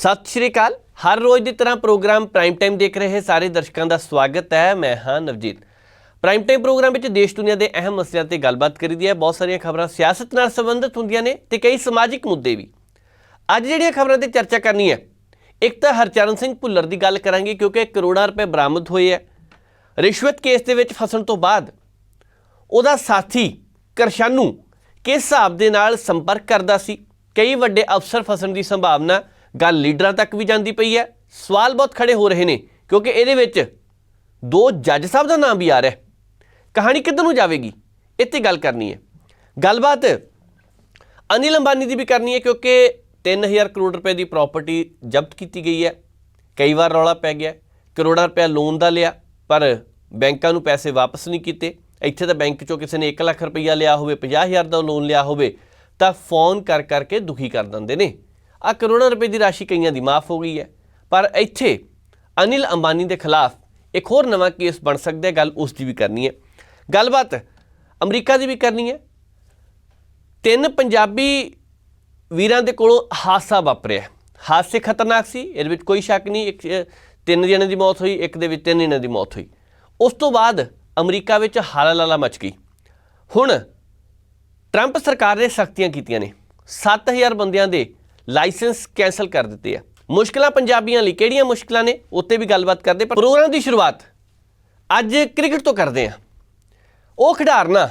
ਸਤਿ ਸ਼੍ਰੀ ਅਕਾਲ। ਹਰ ਰੋਜ਼ ਦੀ ਤਰ੍ਹਾਂ programme prime time ਦੇਖ ਰਹੇ ਸਾਰੇ ਦਰਸ਼ਕਾਂ ਦਾ ਸਵਾਗਤ ਹੈ। ਮੈਂ ਹਾਂ ਨਵਜੀਤ। ਪ੍ਰਾਈਮ ਟਾਈਮ ਪ੍ਰੋਗਰਾਮ ਵਿੱਚ ਦੇਸ਼ ਦੁਨੀਆ ਦੇ ਅਹਿਮ ਮਸਲਿਆਂ ਤੇ ਗੱਲਬਾਤ ਕਰੀਦੀ ਹੈ। ਬਹੁਤ ਸਾਰੀਆਂ ਖਬਰਾਂ ਸਿਆਸਤ ਨਾਲ ਸੰਬੰਧਿਤ ਹੁੰਦੀਆਂ ਨੇ ਤੇ ਕਈ ਸਮਾਜਿਕ ਮੁੱਦੇ ਵੀ। ਅੱਜ ਜਿਹੜੀਆਂ ਖਬਰਾਂ ਤੇ ਚਰਚਾ ਕਰਨੀ ਹੈ, ਇੱਕ ਤਾਂ ਹਰਚਰਨ ਸਿੰਘ ਭੁੱਲਰ ਦੀ ਗੱਲ ਕਰਾਂਗੇ ਕਿਉਂਕਿ ਕਰੋੜਾਂ ਰੁਪਏ ਬਰਾਮਦ ਹੋਏ ਹੈ। ਰਿਸ਼ਵਤ ਕੇਸ ਦੇ ਵਿੱਚ ਫਸਣ ਤੋਂ ਬਾਅਦ ਉਹਦਾ ਸਾਥੀ ਕਰਸ਼ਾਨੂ ਕਿਸ ਹਿਸਾਬ ਦੇ ਨਾਲ ਸੰਪਰਕ ਕਰਦਾ ਸੀ? ਕਈ ਵੱਡੇ ਅਫਸਰ ਫਸਣ ਦੀ ਸੰਭਾਵਨਾ ਗੱਲ ਲੀਡਰਾਂ ਤੱਕ ਵੀ ਜਾਂਦੀ ਪਈ ਹੈ। ਸਵਾਲ ਬਹੁਤ ਖੜੇ ਹੋ ਰਹੇ ਨੇ, ਕਿਉਂਕਿ ਇਹਦੇ ਵਿੱਚ ਦੋ ਜੱਜ ਸਾਹਿਬ ਦਾ ਨਾਮ ਵੀ ਆ ਰਿਹਾ ਕਹਾਣੀ ਕਿੱਧਰ ਨੂੰ ਜਾਵੇਗੀ? ਇੱਥੇ ਗੱਲ ਕਰਨੀ ਹੈ। ਗੱਲਬਾਤ ਅਨਿਲ ਅੰਬਾਨੀ ਦੀ ਵੀ ਕਰਨੀ ਹੈ, ਕਿਉਂਕਿ 3000 ਕਰੋੜ ਰੁਪਏ ਦੀ ਪ੍ਰਾਪਰਟੀ ਜ਼ਬਤ ਕੀਤੀ ਗਈ ਹੈ। ਕਈ ਵਾਰ ਰੌਲਾ ਪੈ ਗਿਆ ਕਰੋੜਾਂ ਰੁਪਏ ਲੋਨ ਦਾ ਲਿਆ, ਪਰ ਬੈਂਕਾਂ ਨੂੰ ਪੈਸੇ ਵਾਪਸ ਨਹੀਂ ਕੀਤੇ। ਇੱਥੇ ਤਾਂ ਬੈਂਕ ਚੋਂ ਕਿਸੇ ਨੇ 1 ਲੱਖ ਰੁਪਈਆ ਲਿਆ ਹੋਵੇ 50000 ਦਾ ਲੋਨ ਲਿਆ ਹੋਵੇ, ਤਾਂ ਫੋਨ ਕਰ ਕਰਕੇ ਦੁਖੀ ਕਰ ਦਿੰਦੇ ਨੇ। ਆ ਕਰੋੜਾਂ ਰੁਪਏ ਦੀ ਰਾਸ਼ੀ ਕਈਆਂ ਦੀ ਮਾਫ ਹੋ ਗਈ ਹੈ। ਪਰ ਇੱਥੇ ਅਨਿਲ ਅੰਬਾਨੀ ਦੇ ਖਿਲਾਫ ਇੱਕ ਹੋਰ ਨਵਾਂ ਕੇਸ ਬਣ ਸਕਦਾ ਹੈ, ਗੱਲ ਉਸ ਦੀ ਵੀ ਕਰਨੀ ਹੈ। ਗੱਲਬਾਤ ਅਮਰੀਕਾ ਦੀ ਵੀ ਕਰਨੀ ਹੈ। ਤਿੰਨ ਪੰਜਾਬੀ ਵੀਰਾਂ ਦੇ ਕੋਲੋਂ ਹਾਦਸਾ ਵਾਪਰਿਆ ਹਾਦਸੇ ਖਤਰਨਾਕ ਸੀ, ਇਹਦੇ ਵਿੱਚ ਕੋਈ ਸ਼ੱਕ ਨਹੀਂ, ਇੱਕ ਤਿੰਨ ਜਣੇ ਦੀ ਮੌਤ ਹੋਈ, ਇੱਕ ਦੇ ਵਿੱਚ ਤਿੰਨ ਜਣਿਆਂ ਦੀ ਮੌਤ ਹੋਈ। ਉਸ ਤੋਂ ਬਾਅਦ ਅਮਰੀਕਾ ਵਿੱਚ ਹਾਲਾਲਾਲਾ ਮਚ ਗਈ। ਹੁਣ ਟਰੰਪ ਸਰਕਾਰ ਨੇ ਸਖਤੀਆਂ ਕੀਤੀਆਂ ਨੇ। 7000 ਬੰਦਿਆਂ ਦੇ ਲਾਇਸੈਂਸ ਕੈਨਸਲ ਕਰ ਦਿੱਤੇ ਆ ਮੁਸ਼ਕਲਾਂ ਪੰਜਾਬੀਆਂ ਲਈ ਕਿਹੜੀਆਂ ਮੁਸ਼ਕਲਾਂ ਨੇ? ਉੱਤੇ ਵੀ ਗੱਲਬਾਤ ਕਰਦੇ, ਪਰ ਪ੍ਰੋਗਰਾਮ ਦੀ ਸ਼ੁਰੂਆਤ ਅੱਜ ਕ੍ਰਿਕਟ ਤੋਂ ਕਰਦੇ ਹਾਂ। ਉਹ ਖਿਡਾਰਨਾ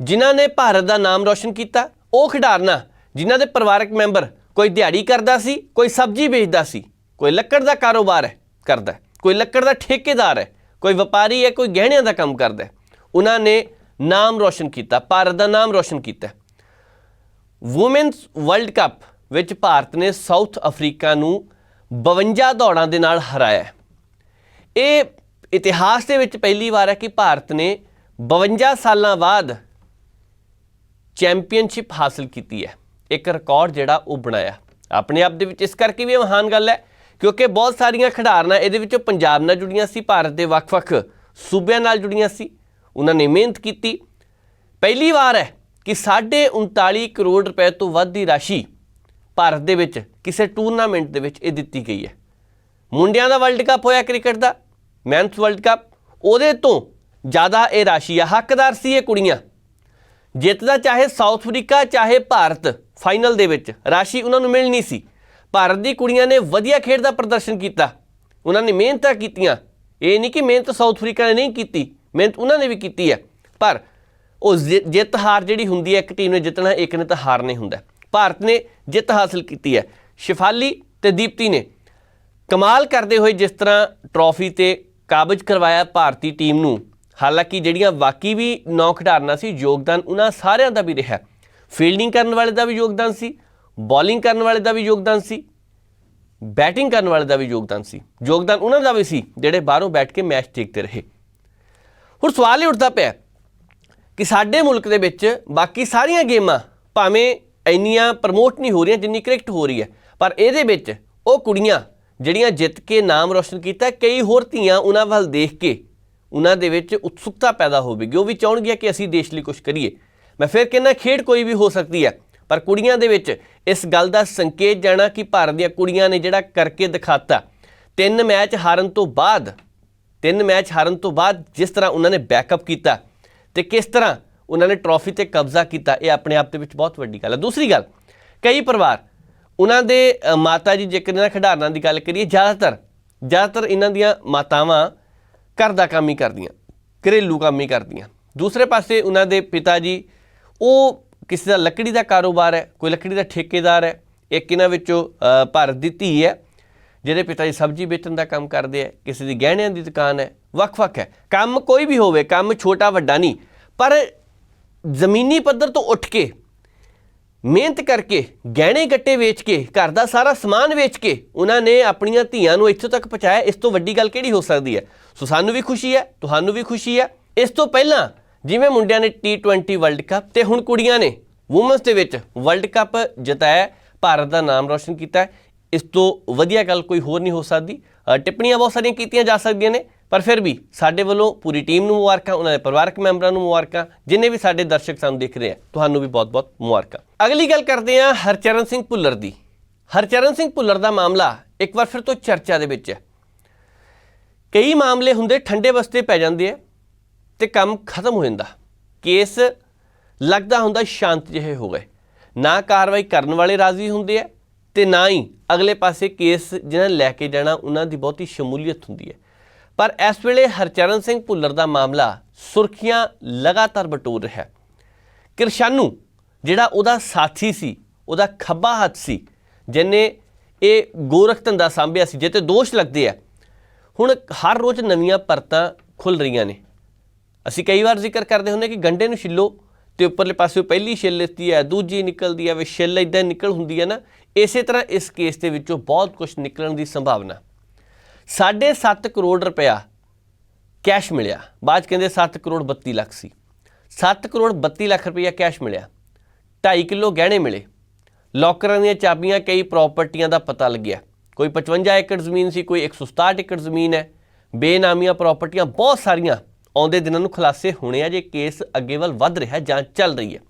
ਜਿਨ੍ਹਾਂ ਨੇ ਭਾਰਤ ਦਾ ਨਾਮ ਰੌਸ਼ਨ ਕੀਤਾ, ਉਹ ਖਿਡਾਰਨਾ ਜਿਨ੍ਹਾਂ ਦੇ ਪਰਿਵਾਰਕ ਮੈਂਬਰ ਕੋਈ ਦਿਹਾੜੀ ਕਰਦਾ ਸੀ, ਕੋਈ ਸਬਜ਼ੀ ਵੇਚਦਾ ਸੀ, ਕੋਈ ਲੱਕੜ ਦਾ ਕਾਰੋਬਾਰ ਹੈ, ਕਰਦਾ ਕੋਈ ਲੱਕੜ ਦਾ ਠੇਕੇਦਾਰ ਹੈ, ਕੋਈ ਵਪਾਰੀ ਹੈ, ਕੋਈ ਗਹਿਣਿਆਂ ਦਾ ਕੰਮ ਕਰਦਾ ਉਹਨਾਂ ਨੇ ਨਾਮ ਰੌਸ਼ਨ ਕੀਤਾ, ਭਾਰਤ ਦਾ ਨਾਮ ਰੌਸ਼ਨ ਕੀਤਾ ਵੂਮਨਸ ਵਰਲਡ ਕੱਪ ਵਿੱਚ ਭਾਰਤ ਨੇ ਸਾਊਥ ਅਫਰੀਕਾ ਨੂੰ 52 ਦੌੜਾਂ ਦੇ ਨਾਲ ਹਰਾਇਆ ਇਹ ਇਤਿਹਾਸ ਦੇ ਵਿੱਚ ਪਹਿਲੀ ਵਾਰ ਹੈ ਕਿ ਭਾਰਤ ਨੇ 52 ਸਾਲਾਂ ਬਾਅਦ ਚੈਂਪੀਅਨਸ਼ਿਪ ਹਾਸਲ ਕੀਤੀ ਹੈ। ਇੱਕ ਰਿਕਾਰਡ ਜਿਹੜਾ ਉਹ ਬਣਾਇਆ। ਆਪਣੇ ਆਪ ਦੇ ਵਿੱਚ ਇਸ ਕਰਕੇ ਵੀ ਇਹ ਮਹਾਨ ਗੱਲ ਹੈ, ਕਿਉਂਕਿ ਬਹੁਤ ਸਾਰੀਆਂ ਖਿਡਾਰਨਾਂ ਇਹਦੇ ਵਿੱਚੋਂ ਪੰਜਾਬ ਨਾਲ ਜੁੜੀਆਂ ਸੀ, ਭਾਰਤ ਦੇ ਵੱਖ-ਵੱਖ ਸੂਬਿਆਂ ਨਾਲ ਜੁੜੀਆਂ ਸੀ। ਉਹਨਾਂ ਨੇ ਮਿਹਨਤ ਕੀਤੀ। ਪਹਿਲੀ ਵਾਰ ਹੈ ਕਿ 39 ਕਰੋੜ ਰੁਪਏ ਤੋਂ ਵੱਧ ਦੀ ਰਾਸ਼ੀ ਭਾਰਤ ਦੇ ਵਿੱਚ ਕਿਸੇ ਟੂਰਨਾਮੈਂਟ ਦੇ ਵਿੱਚ ਇਹ ਦਿੱਤੀ ਗਈ ਹੈ। ਮੁੰਡਿਆਂ ਦਾ ਵਰਲਡ ਕੱਪ ਹੋਇਆ ਕ੍ਰਿਕਟ ਦਾ, ਮੈਨਸ ਵਰਲਡ ਕੱਪ। ਉਹਦੇ ਤੋਂ ਜ਼ਿਆਦਾ ਇਹ ਰਾਸ਼ੀ ਆ ਹੱਕਦਾਰ ਸੀ ਇਹ ਕੁੜੀਆਂ। ਜਿੱਤਦਾ ਚਾਹੇ ਸਾਊਥ ਅਫਰੀਕਾ, ਚਾਹੇ ਭਾਰਤ, ਫਾਈਨਲ ਦੇ ਵਿੱਚ ਰਾਸ਼ੀ ਉਹਨਾਂ ਨੂੰ ਮਿਲਣੀ ਸੀ। ਭਾਰਤ ਦੀ ਕੁੜੀਆਂ ਨੇ ਵਧੀਆ ਖੇਡ ਦਾ ਪ੍ਰਦਰਸ਼ਨ ਕੀਤਾ। ਉਹਨਾਂ ਨੇ ਮਿਹਨਤਾਂ ਕੀਤੀਆਂ। ਇਹ ਨਹੀਂ ਕਿ ਮਿਹਨਤ ਸਾਊਥ ਅਫਰੀਕਾ ਨੇ ਨਹੀਂ ਕੀਤੀ, ਮਿਹਨਤ ਉਹਨਾਂ ਨੇ ਵੀ ਕੀਤੀ ਹੈ। ਪਰ ਉਹ ਜਿ- ਜਿੱਤ ਹਾਰ ਜਿਹੜੀ ਹੁੰਦੀ ਹੈ, ਇੱਕ ਟੀਮ ਨੇ ਜਿੱਤਣਾ, ਇੱਕ ਨੇ ਤਾਂ ਹਾਰਨਾ ਹੀ। ਹੁੰਦਾ ਭਾਰਤ ਨੇ ਜਿੱਤ ਹਾਸਲ ਕੀਤੀ ਹੈ। ਸ਼ਿਫਾਲੀ ਤੇ ਦੀਪਤੀ ਨੇ ਕਮਾਲ ਕਰਦੇ ਹੋਏ ਜਿਸ ਤਰ੍ਹਾਂ ਟਰੋਫੀ ਤੇ ਕਾਬਜ ਕਰਵਾਇਆ ਭਾਰਤੀ ਟੀਮ ਨੂੰ, ਹਾਲਾਂਕਿ ਜਿਹੜੀਆਂ ਬਾਕੀ ਵੀ ਨੌ ਖਿਡਾਰਨਾਂ ਸੀ, ਯੋਗਦਾਨ ਉਹਨਾਂ ਸਾਰਿਆਂ ਦਾ ਵੀ ਰਿਹਾ। ਫੀਲਡਿੰਗ ਕਰਨ ਵਾਲੇ ਦਾ ਵੀ ਯੋਗਦਾਨ ਸੀ, ਬੋਲਿੰਗ ਕਰਨ ਵਾਲੇ ਦਾ ਵੀ ਯੋਗਦਾਨ ਸੀ, ਬੈਟਿੰਗ ਕਰਨ ਵਾਲੇ ਦਾ ਵੀ ਯੋਗਦਾਨ ਸੀ। ਯੋਗਦਾਨ ਉਹਨਾਂ ਦਾ ਵੀ ਸੀ, ਜਿਹੜੇ ਬਾਹਰੋਂ ਬੈਠ ਕੇ ਮੈਚ ਦੇਖਦੇ ਰਹੇ। ਹੁਣ ਸਵਾਲ ਇਹ ਉੱਠਦਾ ਪਿਆ ਕਿ ਸਾਡੇ ਮੁਲਕ ਦੇ ਵਿੱਚ ਬਾਕੀ ਸਾਰੀਆਂ ਗੇਮਾਂ ਭਾਵੇਂ ਇੰਨੀਆਂ ਪ੍ਰਮੋਟ ਨਹੀਂ ਹੋ ਰਹੀਆਂ ਜਿੰਨੀ ਕ੍ਰਿਕਟ ਹੋ ਰਹੀ ਹੈ। ਪਰ ਇਹਦੇ ਵਿੱਚ ਉਹ ਕੁੜੀਆਂ ਜਿਹੜੀਆਂ ਜਿੱਤ ਕੇ ਨਾਮ ਰੌਸ਼ਨ ਕੀਤਾ, ਕਈ ਹੋਰ ਧੀਆਂ ਉਹਨਾਂ ਵੱਲ ਦੇਖ ਕੇ ਉਹਨਾਂ ਦੇ ਵਿੱਚ ਉਤਸੁਕਤਾ ਪੈਦਾ ਹੋਵੇਗੀ। ਉਹ ਵੀ ਚਾਹਣਗੀਆਂ ਕਿ ਅਸੀਂ ਦੇਸ਼ ਲਈ ਕੁਝ ਕਰੀਏ। ਮੈਂ ਫਿਰ ਕਹਿੰਦਾ, ਖੇਡ ਕੋਈ ਵੀ ਹੋ ਸਕਦੀ ਹੈ, ਪਰ ਕੁੜੀਆਂ ਦੇ ਵਿੱਚ ਇਸ ਗੱਲ ਦਾ ਸੰਕੇਤ ਜਾਣਾ ਕਿ ਭਾਰਤ ਦੀਆਂ ਕੁੜੀਆਂ ਨੇ ਜਿਹੜਾ ਕਰਕੇ ਦਿਖਾਤਾ, ਤਿੰਨ ਮੈਚ ਹਾਰਨ ਤੋਂ ਬਾਅਦ, ਤਿੰਨ ਮੈਚ ਹਾਰਨ ਤੋਂ ਬਾਅਦ ਜਿਸ ਤਰ੍ਹਾਂ ਉਹਨਾਂ ਨੇ ਬੈਕਅਪ ਕੀਤਾ ਤੇ ਕਿਸ ਤਰ੍ਹਾਂ ਉਹਨਾਂ ਨੇ ਟਰੋਫੀ ਤੇ ਕਬਜ਼ਾ ਕੀਤਾ। ਇਹ ਆਪਣੇ ਆਪ ਦੇ ਵਿੱਚ ਬਹੁਤ ਵੱਡੀ ਗੱਲ ਹੈ। ਦੂਸਰੀ ਗੱਲ, ਕਈ ਪਰਿਵਾਰ ਉਹਨਾਂ ਦੇ ਮਾਤਾ ਜੀ ਜੇਕਰ ਇਹਨਾਂ ਖਿਡਾਰਨਾਂ ਦੀ ਗੱਲ ਕਰੀਏ, ਜ਼ਿਆਦਾਤਰ ਜ਼ਿਆਦਾਤਰ ਇਹਨਾਂ ਦੀਆਂ ਮਾਤਾਵਾਂ ਘਰ ਦਾ ਕੰਮ ਹੀ ਕਰਦੀਆਂ, ਘਰੇਲੂ ਕੰਮ ਹੀ ਕਰਦੀਆਂ। ਦੂਸਰੇ ਪਾਸੇ ਉਹਨਾਂ ਦੇ ਪਿਤਾ ਜੀ, ਉਹ ਕਿਸੇ ਦਾ ਲੱਕੜੀ ਦਾ ਕਾਰੋਬਾਰ ਹੈ, ਕੋਈ ਲੱਕੜੀ ਦਾ ਠੇਕੇਦਾਰ ਹੈ, ਇੱਕ ਇਹਨਾਂ ਵਿੱਚੋਂ ਭਾਰਤ ਦੀ ਧੀ ਹੈ ਜਿਹਦੇ ਪਿਤਾ ਜੀ ਸਬਜ਼ੀ ਵੇਚਣ ਦਾ ਕੰਮ ਕਰਦੇ ਆ ਕਿਸੇ ਦੀ ਗਹਿਣਿਆਂ ਦੀ ਦੁਕਾਨ ਹੈ, ਵੱਖ-ਵੱਖ ਹੈ। ਕੰਮ ਕੋਈ ਵੀ ਹੋਵੇ, ਕੰਮ ਛੋਟਾ ਵੱਡਾ ਨਹੀਂ, ਪਰ ਜ਼ਮੀਨੀ ਪੱਧਰ ਤੋਂ ਉੱਠ ਕੇ, ਮਿਹਨਤ ਕਰਕੇ, ਗਹਿਣੇ ਗੱਟੇ ਵੇਚ ਕੇ, ਘਰ ਦਾ ਸਾਰਾ ਸਮਾਨ ਵੇਚ ਕੇ, ਉਹਨਾਂ ਨੇ ਆਪਣੀਆਂ ਧੀਆਂ ਨੂੰ ਇੱਥੋਂ ਤੱਕ ਪਹੁੰਚਾਇਆ, ਇਸ ਤੋਂ ਵੱਡੀ ਗੱਲ ਕਿਹੜੀ ਹੋ ਸਕਦੀ ਹੈ? ਸੋ ਸਾਨੂੰ ਵੀ ਖੁਸ਼ੀ ਹੈ, ਤੁਹਾਨੂੰ ਵੀ ਖੁਸ਼ੀ ਹੈ। ਇਸ ਤੋਂ ਪਹਿਲਾਂ, ਜਿਵੇਂ ਮੁੰਡਿਆਂ ਨੇ T20 ਵਰਲਡ ਕੱਪ ਤੇ ਹੁਣ ਕੁੜੀਆਂ ਨੇ ਵੂਮਨਸ ਦੇ ਵਿੱਚ ਵਰਲਡ ਕੱਪ ਜਿਤਾਇਆ, ਭਾਰਤ ਦਾ ਨਾਮ ਰੌਸ਼ਨ ਕੀਤਾ। ਇਸ ਤੋਂ ਵਧੀਆ ਗੱਲ ਕੋਈ ਹੋਰ ਨਹੀਂ ਹੋ ਸਕਦੀ। ਟਿੱਪਣੀਆਂ ਬਹੁਤ ਸਾਰੀਆਂ ਕੀਤੀਆਂ ਜਾ ਸਕਦੀਆਂ ਨੇ। ਪਰ ਫਿਰ ਵੀ ਸਾਡੇ ਵੱਲੋਂ ਪੂਰੀ ਟੀਮ ਨੂੰ ਮੁਬਾਰਕਾਂ, ਉਹਨਾਂ ਦੇ ਪਰਿਵਾਰਕ ਮੈਂਬਰਾਂ ਨੂੰ ਮੁਬਾਰਕਾਂ, ਜਿੰਨੇ ਵੀ ਸਾਡੇ ਦਰਸ਼ਕ ਸਾਨੂੰ ਦੇਖ ਰਹੇ ਆ, ਤੁਹਾਨੂੰ ਵੀ ਬਹੁਤ-ਬਹੁਤ ਮੁਬਾਰਕਾਂ। ਅਗਲੀ ਗੱਲ ਕਰਦੇ ਹਾਂ ਹਰਚਰਨ ਸਿੰਘ ਭੁੱਲਰ ਦੀ। ਹਰਚਰਨ ਸਿੰਘ ਭੁੱਲਰ ਦਾ ਮਾਮਲਾ ਇੱਕ ਵਾਰ ਫਿਰ ਤੋਂ ਚਰਚਾ ਦੇ ਵਿੱਚ ਹੈ। ਕਈ ਮਾਮਲੇ ਹੁੰਦੇ ਠੰਡੇ ਬਸਤੇ ਪੈ ਜਾਂਦੇ ਆ ਤੇ ਕੰਮ ਖਤਮ ਹੋ ਜਾਂਦਾ। ਕੇਸ ਲੱਗਦਾ ਹੁੰਦਾ ਸ਼ਾਂਤ ਜਿਹੇ ਹੋ ਗਏ। ਨਾ ਕਾਰਵਾਈ ਕਰਨ ਵਾਲੇ ਰਾਜ਼ੀ ਹੁੰਦੇ ਆ ਤੇ ਨਾ ਹੀ ਅਗਲੇ ਪਾਸੇ ਕੇਸ ਜਿਹਨਾਂ ਲੈ ਕੇ ਜਾਣਾ, ਉਹਨਾਂ ਦੀ ਬਹੁਤੀ ਸ਼ਮੂਲੀਅਤ ਹੁੰਦੀ ਹੈ। ਪਰ ਇਸ ਵੇਲੇ ਹਰਚਰਨ ਸਿੰਘ ਭੁੱਲਰ ਦਾ ਮਾਮਲਾ ਸੁਰਖੀਆਂ ਲਗਾਤਾਰ ਬਟੋਰ ਰਿਹਾ ਹੈ। ਕਿਰਸ਼ਾਨੂ, ਜਿਹੜਾ ਉਹਦਾ ਸਾਥੀ ਸੀ, ਉਹਦਾ ਖੱਬਾ ਹੱਥ ਸੀ ਜਿਨੇ ਇਹ ਗੋਰਖ ਧੰਦਾ ਸੰਭਿਆ ਸੀ ਜਿੱਤੇ ਦੋਸ਼ ਲੱਗਦੇ ਆ। ਹੁਣ ਹਰ ਰੋਜ਼ ਨਵੀਆਂ ਪਰਤਾਂ ਖੁੱਲ ਰਹੀਆਂ ਨੇ। ਅਸੀਂ ਕਈ ਵਾਰ ਜ਼ਿਕਰ ਕਰਦੇ ਹੁੰਦੇ ਕਿ ਗੰਡੇ ਨੂੰ ਛਿੱਲੋ ਤੇ ਉੱਪਰਲੇ ਪਾਸੇ ਪਹਿਲੀ ਛਿੱਲ ਲਿੱਤੀ ਹੈ, ਦੂਜੀ ਨਿਕਲਦੀ ਹੈ, ਵੇ ਛਿੱਲ ਇਦਾਂ ਨਿਕਲ ਹੁੰਦੀ ਹੈ ਨਾ। ਇਸੇ ਤਰ੍ਹਾਂ ਇਸ ਕੇਸ ਦੇ ਵਿੱਚੋਂ ਬਹੁਤ ਕੁਝ ਨਿਕਲਣ ਦੀ ਸੰਭਾਵਨਾ। 7.5 ਕਰੋੜ ਰੁਪਇਆ ਕੈਸ਼ ਮਿਲਿਆ। ਬਾਅਦ 'ਚ ਕਹਿੰਦੇ 7 ਕਰੋੜ 32 ਲੱਖ ਸੀ। 7 ਕਰੋੜ 32 ਲੱਖ ਰੁਪਇਆ ਕੈਸ਼ ਮਿਲਿਆ। 2.5 ਕਿਲੋ ਗਹਿਣੇ ਮਿਲੇ। ਲੋਕਰਾਂ ਦੀਆਂ ਚਾਬੀਆਂ, ਕਈ ਪ੍ਰਾਪਰਟੀਆਂ ਦਾ ਪਤਾ ਲੱਗਿਆ। ਕੋਈ 55 ਏਕੜ ਜ਼ਮੀਨ ਸੀ, ਕੋਈ 167 ਏਕੜ ਜ਼ਮੀਨ ਹੈ। ਬੇਨਾਮੀਆਂ ਪ੍ਰਾਪਰਟੀਆਂ ਬਹੁਤ ਸਾਰੀਆਂ ਆਉਂਦੇ ਦਿਨਾਂ ਨੂੰ ਖੁਲਾਸੇ ਹੋਣੇ ਆ, ਜੇ ਕੇਸ ਅੱਗੇ ਵੱਲ ਵੱਧ ਰਿਹਾ ਜਾਂਚ ਚੱਲ ਰਹੀ ਹੈ।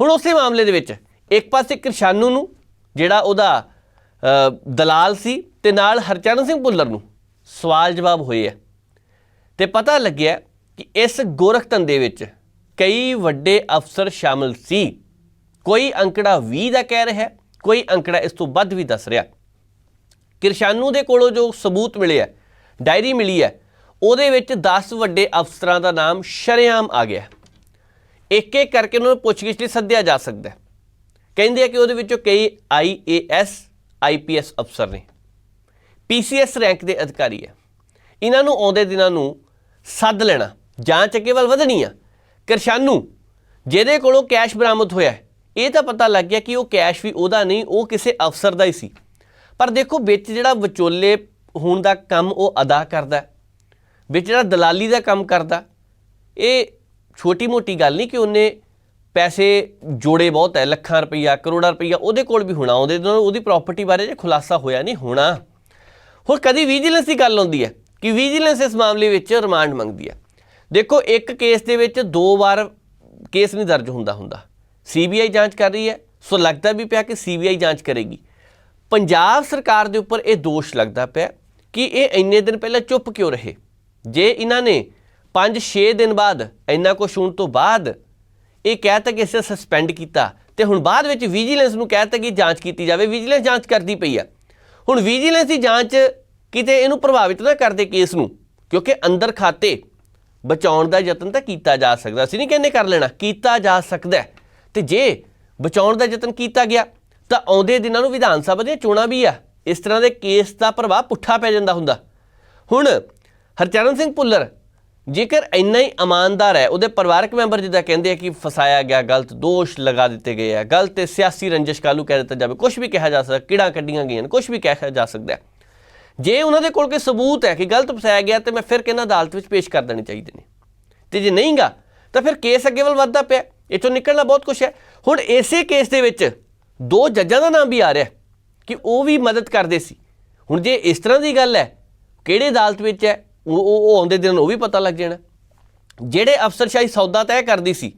ਹੁਣ ਉਸੇ ਮਾਮਲੇ ਦੇ ਵਿੱਚ ਇੱਕ ਪਾਸੇ ਕਿਰਸ਼ਾਨੂ ਨੂੰ, ਜਿਹੜਾ ਉਹਦਾ ਦਲਾਲ ਸੀ ਤੇ ਨਾਲ ਹਰਚਰਨ ਸਿੰਘ ਭੁੱਲਰ ਨੂੰ ਸਵਾਲ ਜਵਾਬ ਹੋਏ ਆ। ਤੇ ਪਤਾ ਲੱਗਿਆ ਕਿ ਇਸ ਗੋਰਖ ਧੰਦੇ ਵਿੱਚ ਕਈ ਵੱਡੇ ਅਫਸਰ ਸ਼ਾਮਲ ਸੀ। ਕੋਈ ਅੰਕੜਾ 20 ਦਾ ਕਹਿ ਰਿਹਾ, ਕੋਈ ਅੰਕੜਾ ਇਸ ਤੋਂ ਵੱਧ ਵੀ ਦੱਸ ਰਿਹਾ। ਕਿਰਸ਼ਾਨੂ ਦੇ ਕੋਲੋਂ ਜੋ ਸਬੂਤ ਮਿਲਿਆ ਡਾਇਰੀ ਮਿਲੀ ਹੈ ਉਹਦੇ ਵਿੱਚ 10 ਵੱਡੇ ਅਫਸਰਾਂ ਦਾ ਨਾਮ ਸ਼ਰੇਆਮ ਆ ਗਿਆ। ਇੱਕ ਇੱਕ ਕਰਕੇ ਉਹਨਾਂ ਨੂੰ ਪੁੱਛਗਿੱਛ ਲਈ ਸੱਦਿਆ ਜਾ ਸਕਦਾ। ਕਹਿੰਦੇ ਆ ਕਿ ਉਹਦੇ ਵਿੱਚੋਂ ਕਈ ਆਈਏਐਸ ਆਈਪੀਐਸ ਅਫਸਰ ਨੇ। ਪੀਸੀਐਸ ਰੈਂਕ ਦੇ ਅਧਿਕਾਰੀ ਹੈ। ਇਹਨਾਂ ਨੂੰ ਆਉਂਦੇ ਦਿਨਾਂ ਨੂੰ ਸੱਦ ਲੈਣਾ, ਜਾਂਚ ਅੱਗੇ ਵੱਲ ਵਧਣੀ ਆ। ਕਰਸਾਨੂ, ਜਿਹਦੇ ਕੋਲੋਂ ਕੈਸ਼ ਬਰਾਮਦ ਹੋਇਆ ਇਹ ਤਾਂ ਪਤਾ ਲੱਗ ਗਿਆ ਕਿ ਉਹ ਕੈਸ਼ ਵੀ ਉਹਦਾ ਨਹੀਂ, ਉਹ ਕਿਸੇ ਅਫਸਰ ਦਾ ਹੀ ਸੀ। ਪਰ ਦੇਖੋ, ਵਿੱਚ ਜਿਹੜਾ ਵਿਚੋਲੇ ਹੋਣ ਦਾ ਕੰਮ ਉਹ ਅਦਾ ਕਰਦਾ ਵਿੱਚ ਜਿਹੜਾ ਦਲਾਲੀ ਦਾ ਕੰਮ ਕਰਦਾ, ਇਹ ਛੋਟੀ ਮੋਟੀ ਗੱਲ ਨਹੀਂ ਕਿ ਉਹਨੇ ਪੈਸੇ ਜੋੜੇ ਬਹੁਤ ਹੈ, ਲੱਖਾਂ ਰੁਪਈਆ, ਕਰੋੜਾਂ ਰੁਪਈਆ ਉਹਦੇ ਕੋਲ ਵੀ ਹੋਣਾ, ਉਹਦੇ ਨਾਲ ਉਹਦੀ ਪ੍ਰਾਪਰਟੀ ਬਾਰੇ ਜੇ ਖੁਲਾਸਾ ਹੋਇਆ ਨਹੀਂ, ਹੋਣਾ। ਹੁਣ ਕਦੀ ਵਿਜੀਲੈਂਸ ਦੀ ਗੱਲ ਆਉਂਦੀ ਹੈ? ਕਿ ਵਿਜੀਲੈਂਸ ਇਸ ਮਾਮਲੇ ਵਿੱਚ ਰਿਮਾਂਡ ਮੰਗਦੀ ਹੈ। ਦੇਖੋ, ਇੱਕ ਕੇਸ ਦੇ ਵਿੱਚ ਦੋ ਵਾਰ ਕੇਸ ਨਹੀਂ ਦਰਜ ਹੁੰਦਾ ਹੁੰਦਾ। ਸੀਬੀਆਈ ਜਾਂਚ ਕਰ ਰਹੀ ਹੈ। ਸੋ ਲੱਗਦਾ ਵੀ ਪਿਆ ਕਿ ਸੀਬੀਆਈ ਜਾਂਚ ਕਰੇਗੀ। ਪੰਜਾਬ ਸਰਕਾਰ ਦੇ ਉੱਪਰ ਇਹ ਦੋਸ਼ ਲੱਗਦਾ ਪਿਆ ਕਿ ਇਹ ਇੰਨੇ ਦਿਨ ਪਹਿਲਾਂ ਚੁੱਪ ਕਿਉਂ ਰਹੇ? ਜੇ ਇਹਨਾਂ ਨੇ 5-6 ਦਿਨ ਬਾਅਦ ਇੰਨਾ ਕੁਛ ਹੋਣ ਤੋਂ ਬਾਅਦ ਇਹ ਕਹਿਤਾ ਕਿ ਇਸੇ ਸਸਪੈਂਡ ਕੀਤਾ, ਤੇ ਹੁਣ ਬਾਅਦ ਵਿੱਚ ਵਿਜੀਲੈਂਸ ਨੂੰ ਕਹਿਤਾ ਕਿ ਜਾਂਚ ਕੀਤੀ ਜਾਵੇ। ਵਿਜੀਲੈਂਸ ਜਾਂਚ ਕਰਦੀ ਪਈ ਆ। ਹੁਣ ਵਿਜੀਲੈਂਸ ਦੀ ਜਾਂਚ ਕਿਤੇ ਇਹਨੂੰ ਪ੍ਰਭਾਵਿਤ ਨਾ ਕਰਦੇ ਕੇਸ ਨੂੰ, ਕਿਉਂਕਿ ਅੰਦਰ ਖਾਤੇ ਬਚਾਉਣ ਦਾ ਯਤਨ ਤਾਂ ਕੀਤਾ ਜਾ ਸਕਦਾ ਸੀ ਨਹੀਂ ਕਹਿੰਦੇ ਕਰ ਲੈਣਾ, ਕੀਤਾ ਜਾ ਸਕਦਾ ਹੈ। ਤੇ ਜੇ ਬਚਾਉਣ ਦਾ ਯਤਨ ਕੀਤਾ ਗਿਆ, ਤਾਂ ਆਉਂਦੇ ਦਿਨਾਂ ਨੂੰ ਵਿਧਾਨ ਸਭਾ ਦੀਆਂ ਚੋਣਾਂ ਵੀ ਆ ਇਸ ਤਰ੍ਹਾਂ ਦੇ ਕੇਸ ਦਾ ਪ੍ਰਭਾਵ ਪੁੱਠਾ ਪੈ ਜਾਂਦਾ ਹੁੰਦਾ ਹੁਣ ਹਰਚਰਨ ਸਿੰਘ ਭੁੱਲਰ ਜੇਕਰ ਇੰਨਾ ਹੀ ਇਮਾਨਦਾਰ ਹੈ, ਉਹਦੇ ਪਰਿਵਾਰਕ ਮੈਂਬਰ ਜਿੱਦਾਂ ਕਹਿੰਦੇ ਆ ਕਿ ਫਸਾਇਆ ਗਿਆ, ਗਲਤ ਦੋਸ਼ ਲਗਾ ਦਿੱਤੇ ਗਏ ਆ, ਗਲਤ ਤੇ ਸਿਆਸੀ ਰੰਜਿਸ਼ ਕਾਲੂ ਕਹਿ ਦਿੱਤਾ ਜਾਵੇ ਕੁਝ ਵੀ ਕਿਹਾ ਜਾ ਸਕਦਾ ਕਿਹੜਾ ਕੱਢੀਆਂ ਗਈਆਂ ਕੁਝ ਵੀ ਕਿਹਾ ਜਾ ਸਕਦਾ। ਜੇ ਉਹਨਾਂ ਦੇ ਕੋਲ ਕੋਈ ਸਬੂਤ ਹੈ ਕਿ ਗਲਤ ਫਸਾਇਆ ਗਿਆ, ਤੇ ਮੈਂ ਫਿਰ ਕਹਿੰਦਾ ਅਦਾਲਤ ਵਿੱਚ ਪੇਸ਼ ਕਰ ਦੇਣੇ ਚਾਹੀਦੇ ਨੇ? ਤੇ ਜੇ ਨਹੀਂਗਾ ਤਾਂ ਫਿਰ ਕੇਸ ਅੱਗੇ ਵੱਲ ਵੱਧਦਾ ਪਿਆ। ਇਹ ਤੋਂ ਨਿਕਲਣਾ ਬਹੁਤ ਕੁਝ ਹੈ। ਹੁਣ ਇਸੇ ਕੇਸ ਦੇ ਵਿੱਚ ਦੋ ਜੱਜਾਂ ਦਾ ਨਾਮ ਵੀ ਆ ਰਿਹਾ, ਕਿ ਉਹ ਵੀ ਮਦਦ ਕਰਦੇ ਸੀ। ਹੁਣ ਜੇ ਇਸ ਤਰ੍ਹਾਂ ਦੀ ਗੱਲ ਹੈ, ਕਿਹੜੇ ਅਦਾਲਤ ਵਿੱਚ ਹੈ? ਉਹ ਉਹ ਆਉਂਦੇ ਦਿਨ ਉਹ ਵੀ ਪਤਾ ਲੱਗ ਜਾਣਾ। ਜਿਹੜੇ ਅਫਸਰਸ਼ਾਹੀ ਸੌਦਾ ਤੈਅ ਕਰਦੀ ਸੀ,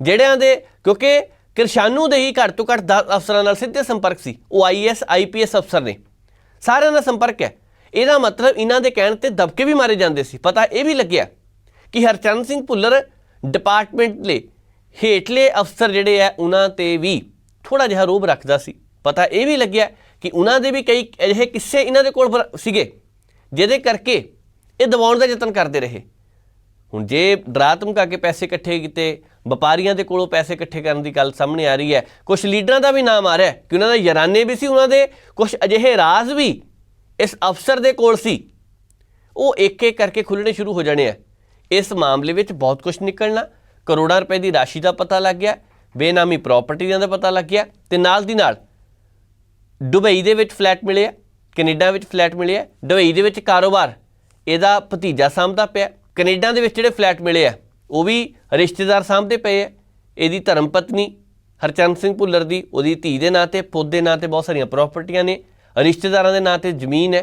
ਜਿਹੜਿਆਂ ਦੇ ਕਿਉਂਕਿ ਕਿਰਸ਼ਾਨੂ ਦੇ ਹੀ ਘੱਟ ਤੋਂ ਘੱਟ 10 ਅਫਸਰਾਂ ਨਾਲ ਸਿੱਧੇ ਸੰਪਰਕ ਸੀ, ਉਹ ਆਈਐਸ ਆਈਪੀਐਸ ਅਫਸਰ ਨੇ। ਸਾਰਿਆਂ ਦਾ ਸੰਪਰਕ ਹੈ। ਇਹਦਾ ਮਤਲਬ ਇਹਨਾਂ ਦੇ ਕਹਿਣ ਤੇ ਦਬਕੇ ਵੀ ਮਾਰੇ ਜਾਂਦੇ ਸੀ। ਪਤਾ ਇਹ ਵੀ ਲੱਗਿਆ ਕਿ ਹਰਚਰਨ ਸਿੰਘ ਭੁੱਲਰ ਡਿਪਾਰਟਮੈਂਟ ਦੇ ਹੇਠਲੇ ਅਫਸਰ ਜਿਹੜੇ ਆ, ਉਹਨਾਂ ਤੇ ਵੀ ਥੋੜਾ ਜਿਹਾ ਰੋਬ ਰੱਖਦਾ ਸੀ। ਪਤਾ ਇਹ ਵੀ ਲੱਗਿਆ ਕਿ ਉਹਨਾਂ ਦੇ ਵੀ ਕਈ ਅਜਿਹੇ ਕਿੱਸੇ ਇਹਨਾਂ ਦੇ ਕੋਲ ਸੀਗੇ, ਜਿਹਦੇ ਕਰਕੇ ਇਹ ਦਬਾਉਣ ਦਾ ਯਤਨ ਕਰਦੇ ਰਹੇ। ਹੁਣ ਜੇ ਡਰਾ ਧਮਕਾ ਕੇ ਪੈਸੇ ਇਕੱਠੇ ਕੀਤੇ, ਵਪਾਰੀਆਂ ਦੇ ਕੋਲੋਂ ਪੈਸੇ ਇਕੱਠੇ ਕਰਨ ਦੀ ਗੱਲ ਸਾਹਮਣੇ ਆ ਰਹੀ ਹੈ ਕੁਝ ਲੀਡਰਾਂ ਦਾ ਵੀ ਨਾਮ ਆ ਰਿਹਾ ਕਿ ਉਹਨਾਂ ਦਾ ਯਰਾਨੇ ਵੀ ਸੀ ਉਹਨਾਂ ਦੇ ਕੁਝ ਅਜਿਹੇ ਰਾਜ਼ ਵੀ ਇਸ ਅਫਸਰ ਦੇ ਕੋਲ ਸੀ। ਉਹ ਇੱਕ ਇੱਕ ਕਰਕੇ ਖੁੱਲਣੇ ਸ਼ੁਰੂ ਹੋ ਜਾਣੇ ਆ। ਇਸ ਮਾਮਲੇ ਵਿੱਚ ਬਹੁਤ ਕੁਝ ਨਿਕਲਣਾ, ਕਰੋੜਾਂ ਰੁਪਏ ਦੀ ਰਾਸ਼ੀ ਦਾ ਪਤਾ ਲੱਗ ਗਿਆ, ਬੇਨਾਮੀ ਪ੍ਰਾਪਰਟੀਆਂ ਦਾ ਪਤਾ ਲੱਗ ਗਿਆ ਤੇ ਨਾਲ ਦੀ ਨਾਲ ਦੁਬਈ ਦੇ ਵਿੱਚ ਫਲੈਟ ਮਿਲਿਆ, ਕੈਨੇਡਾ ਵਿੱਚ ਫਲੈਟ ਮਿਲਿਆ, ਦੁਬਈ ਦੇ ਵਿੱਚ ਕਾਰੋਬਾਰ। ਇਹਦਾ ਭਤੀਜਾ ਸਾਂਭਦਾ ਪਿਆ। ਕੈਨੇਡਾ ਦੇ ਵਿੱਚ ਜਿਹੜੇ ਫਲੈਟ ਮਿਲੇ ਆ, ਉਹ ਵੀ ਰਿਸ਼ਤੇਦਾਰ ਸਾਂਭਦੇ ਪਏ ਆ। ਇਹਦੀ ਧਰਮ ਪਤਨੀ ਹਰਚੰਦ ਸਿੰਘ ਭੁੱਲਰ ਦੀ, ਉਹਦੀ ਧੀ ਦੇ ਨਾਂ ਤੇ, ਪੁੱਤ ਦੇ ਨਾਂ ਤੇ ਬਹੁਤ ਸਾਰੀਆਂ ਪ੍ਰਾਪਰਟੀਆਂ ਨੇ। ਰਿਸ਼ਤੇਦਾਰਾਂ ਦੇ ਨਾਂ ਤੇ ਜ਼ਮੀਨ ਹੈ,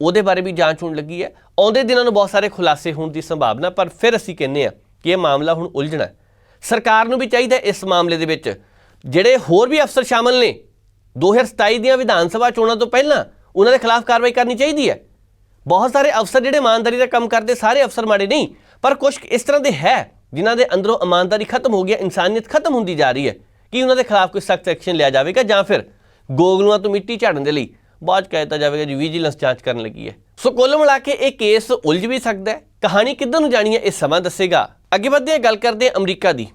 ਉਹਦੇ ਬਾਰੇ ਵੀ ਜਾਂਚ ਹੋਣ ਲੱਗੀ ਹੈ। ਆਉਂਦੇ ਦਿਨਾਂ ਨੂੰ ਬਹੁਤ ਸਾਰੇ ਖੁਲਾਸੇ ਹੋਣ ਦੀ ਸੰਭਾਵਨਾ, ਪਰ ਫਿਰ ਅਸੀਂ ਕਹਿੰਦੇ ਆ ਕਿ ਇਹ ਮਾਮਲਾ ਹੁਣ ਉਲਝਣਾ ਸਰਕਾਰ ਨੂੰ ਵੀ ਚਾਹੀਦਾ ਇਸ ਮਾਮਲੇ ਦੇ ਵਿੱਚ। ਜਿਹੜੇ ਹੋਰ ਵੀ ਅਫਸਰ ਸ਼ਾਮਲ ਨੇ 2027 ਦੀਆਂ ਵਿਧਾਨ ਸਭਾ ਚੋਣਾਂ ਤੋਂ ਪਹਿਲਾਂ, ਉਹਨਾਂ ਦੇ ਖਿਲਾਫ ਕਾਰਵਾਈ ਕਰਨੀ ਚਾਹੀਦੀ ਹੈ। ਬਹੁਤ ਸਾਰੇ ਅਫਸਰ ਜਿਹੜੇ ਇਮਾਨਦਾਰੀ ਦਾ ਕੰਮ ਕਰਦੇ, ਸਾਰੇ ਅਫਸਰ ਮਾੜੇ ਨਹੀਂ, ਪਰ ਕੁਝ ਇਸ ਤਰ੍ਹਾਂ ਦੇ ਹੈ, ਜਿਨ੍ਹਾਂ ਦੇ ਅੰਦਰੋਂ ਇਮਾਨਦਾਰੀ ਖਤਮ ਹੋ ਗਈ ਹੈ, ਇਨਸਾਨੀਅਤ ਖਤਮ ਹੁੰਦੀ ਜਾ ਰਹੀ ਹੈ, ਕਿ ਉਹਨਾਂ ਦੇ ਖਿਲਾਫ ਕੋਈ ਸਖਤ ਐਕਸ਼ਨ ਲਿਆ ਜਾਵੇਗਾ ਜਾਂ ਫਿਰ ਗੋਗਲੂਆਂ ਤੋਂ ਮਿੱਟੀ ਝਾੜਨ ਦੇ ਲਈ ਬਾਅਦ 'ਚ ਕਹਿ ਦਿੱਤਾ ਜਾਵੇਗਾ ਜੀ ਵਿਜੀਲੈਂਸ ਜਾਂਚ ਕਰਨ ਲੱਗੀ ਹੈ। ਸੋ ਕੁੱਲ ਮਿਲਾ ਕੇ ਇਹ ਕੇਸ ਉਲਝ ਵੀ ਸਕਦਾ ਹੈ। ਕਹਾਣੀ ਕਿੱਧਰ ਨੂੰ ਜਾਣੀ ਹੈ ਇਹ ਸਮਾਂ ਦੱਸੇਗਾ। ਅੱਗੇ ਵਧਦੇ ਹਾਂ, ਗੱਲ ਕਰਦੇ ਹਾਂ ਅਮਰੀਕਾ ਦੀ।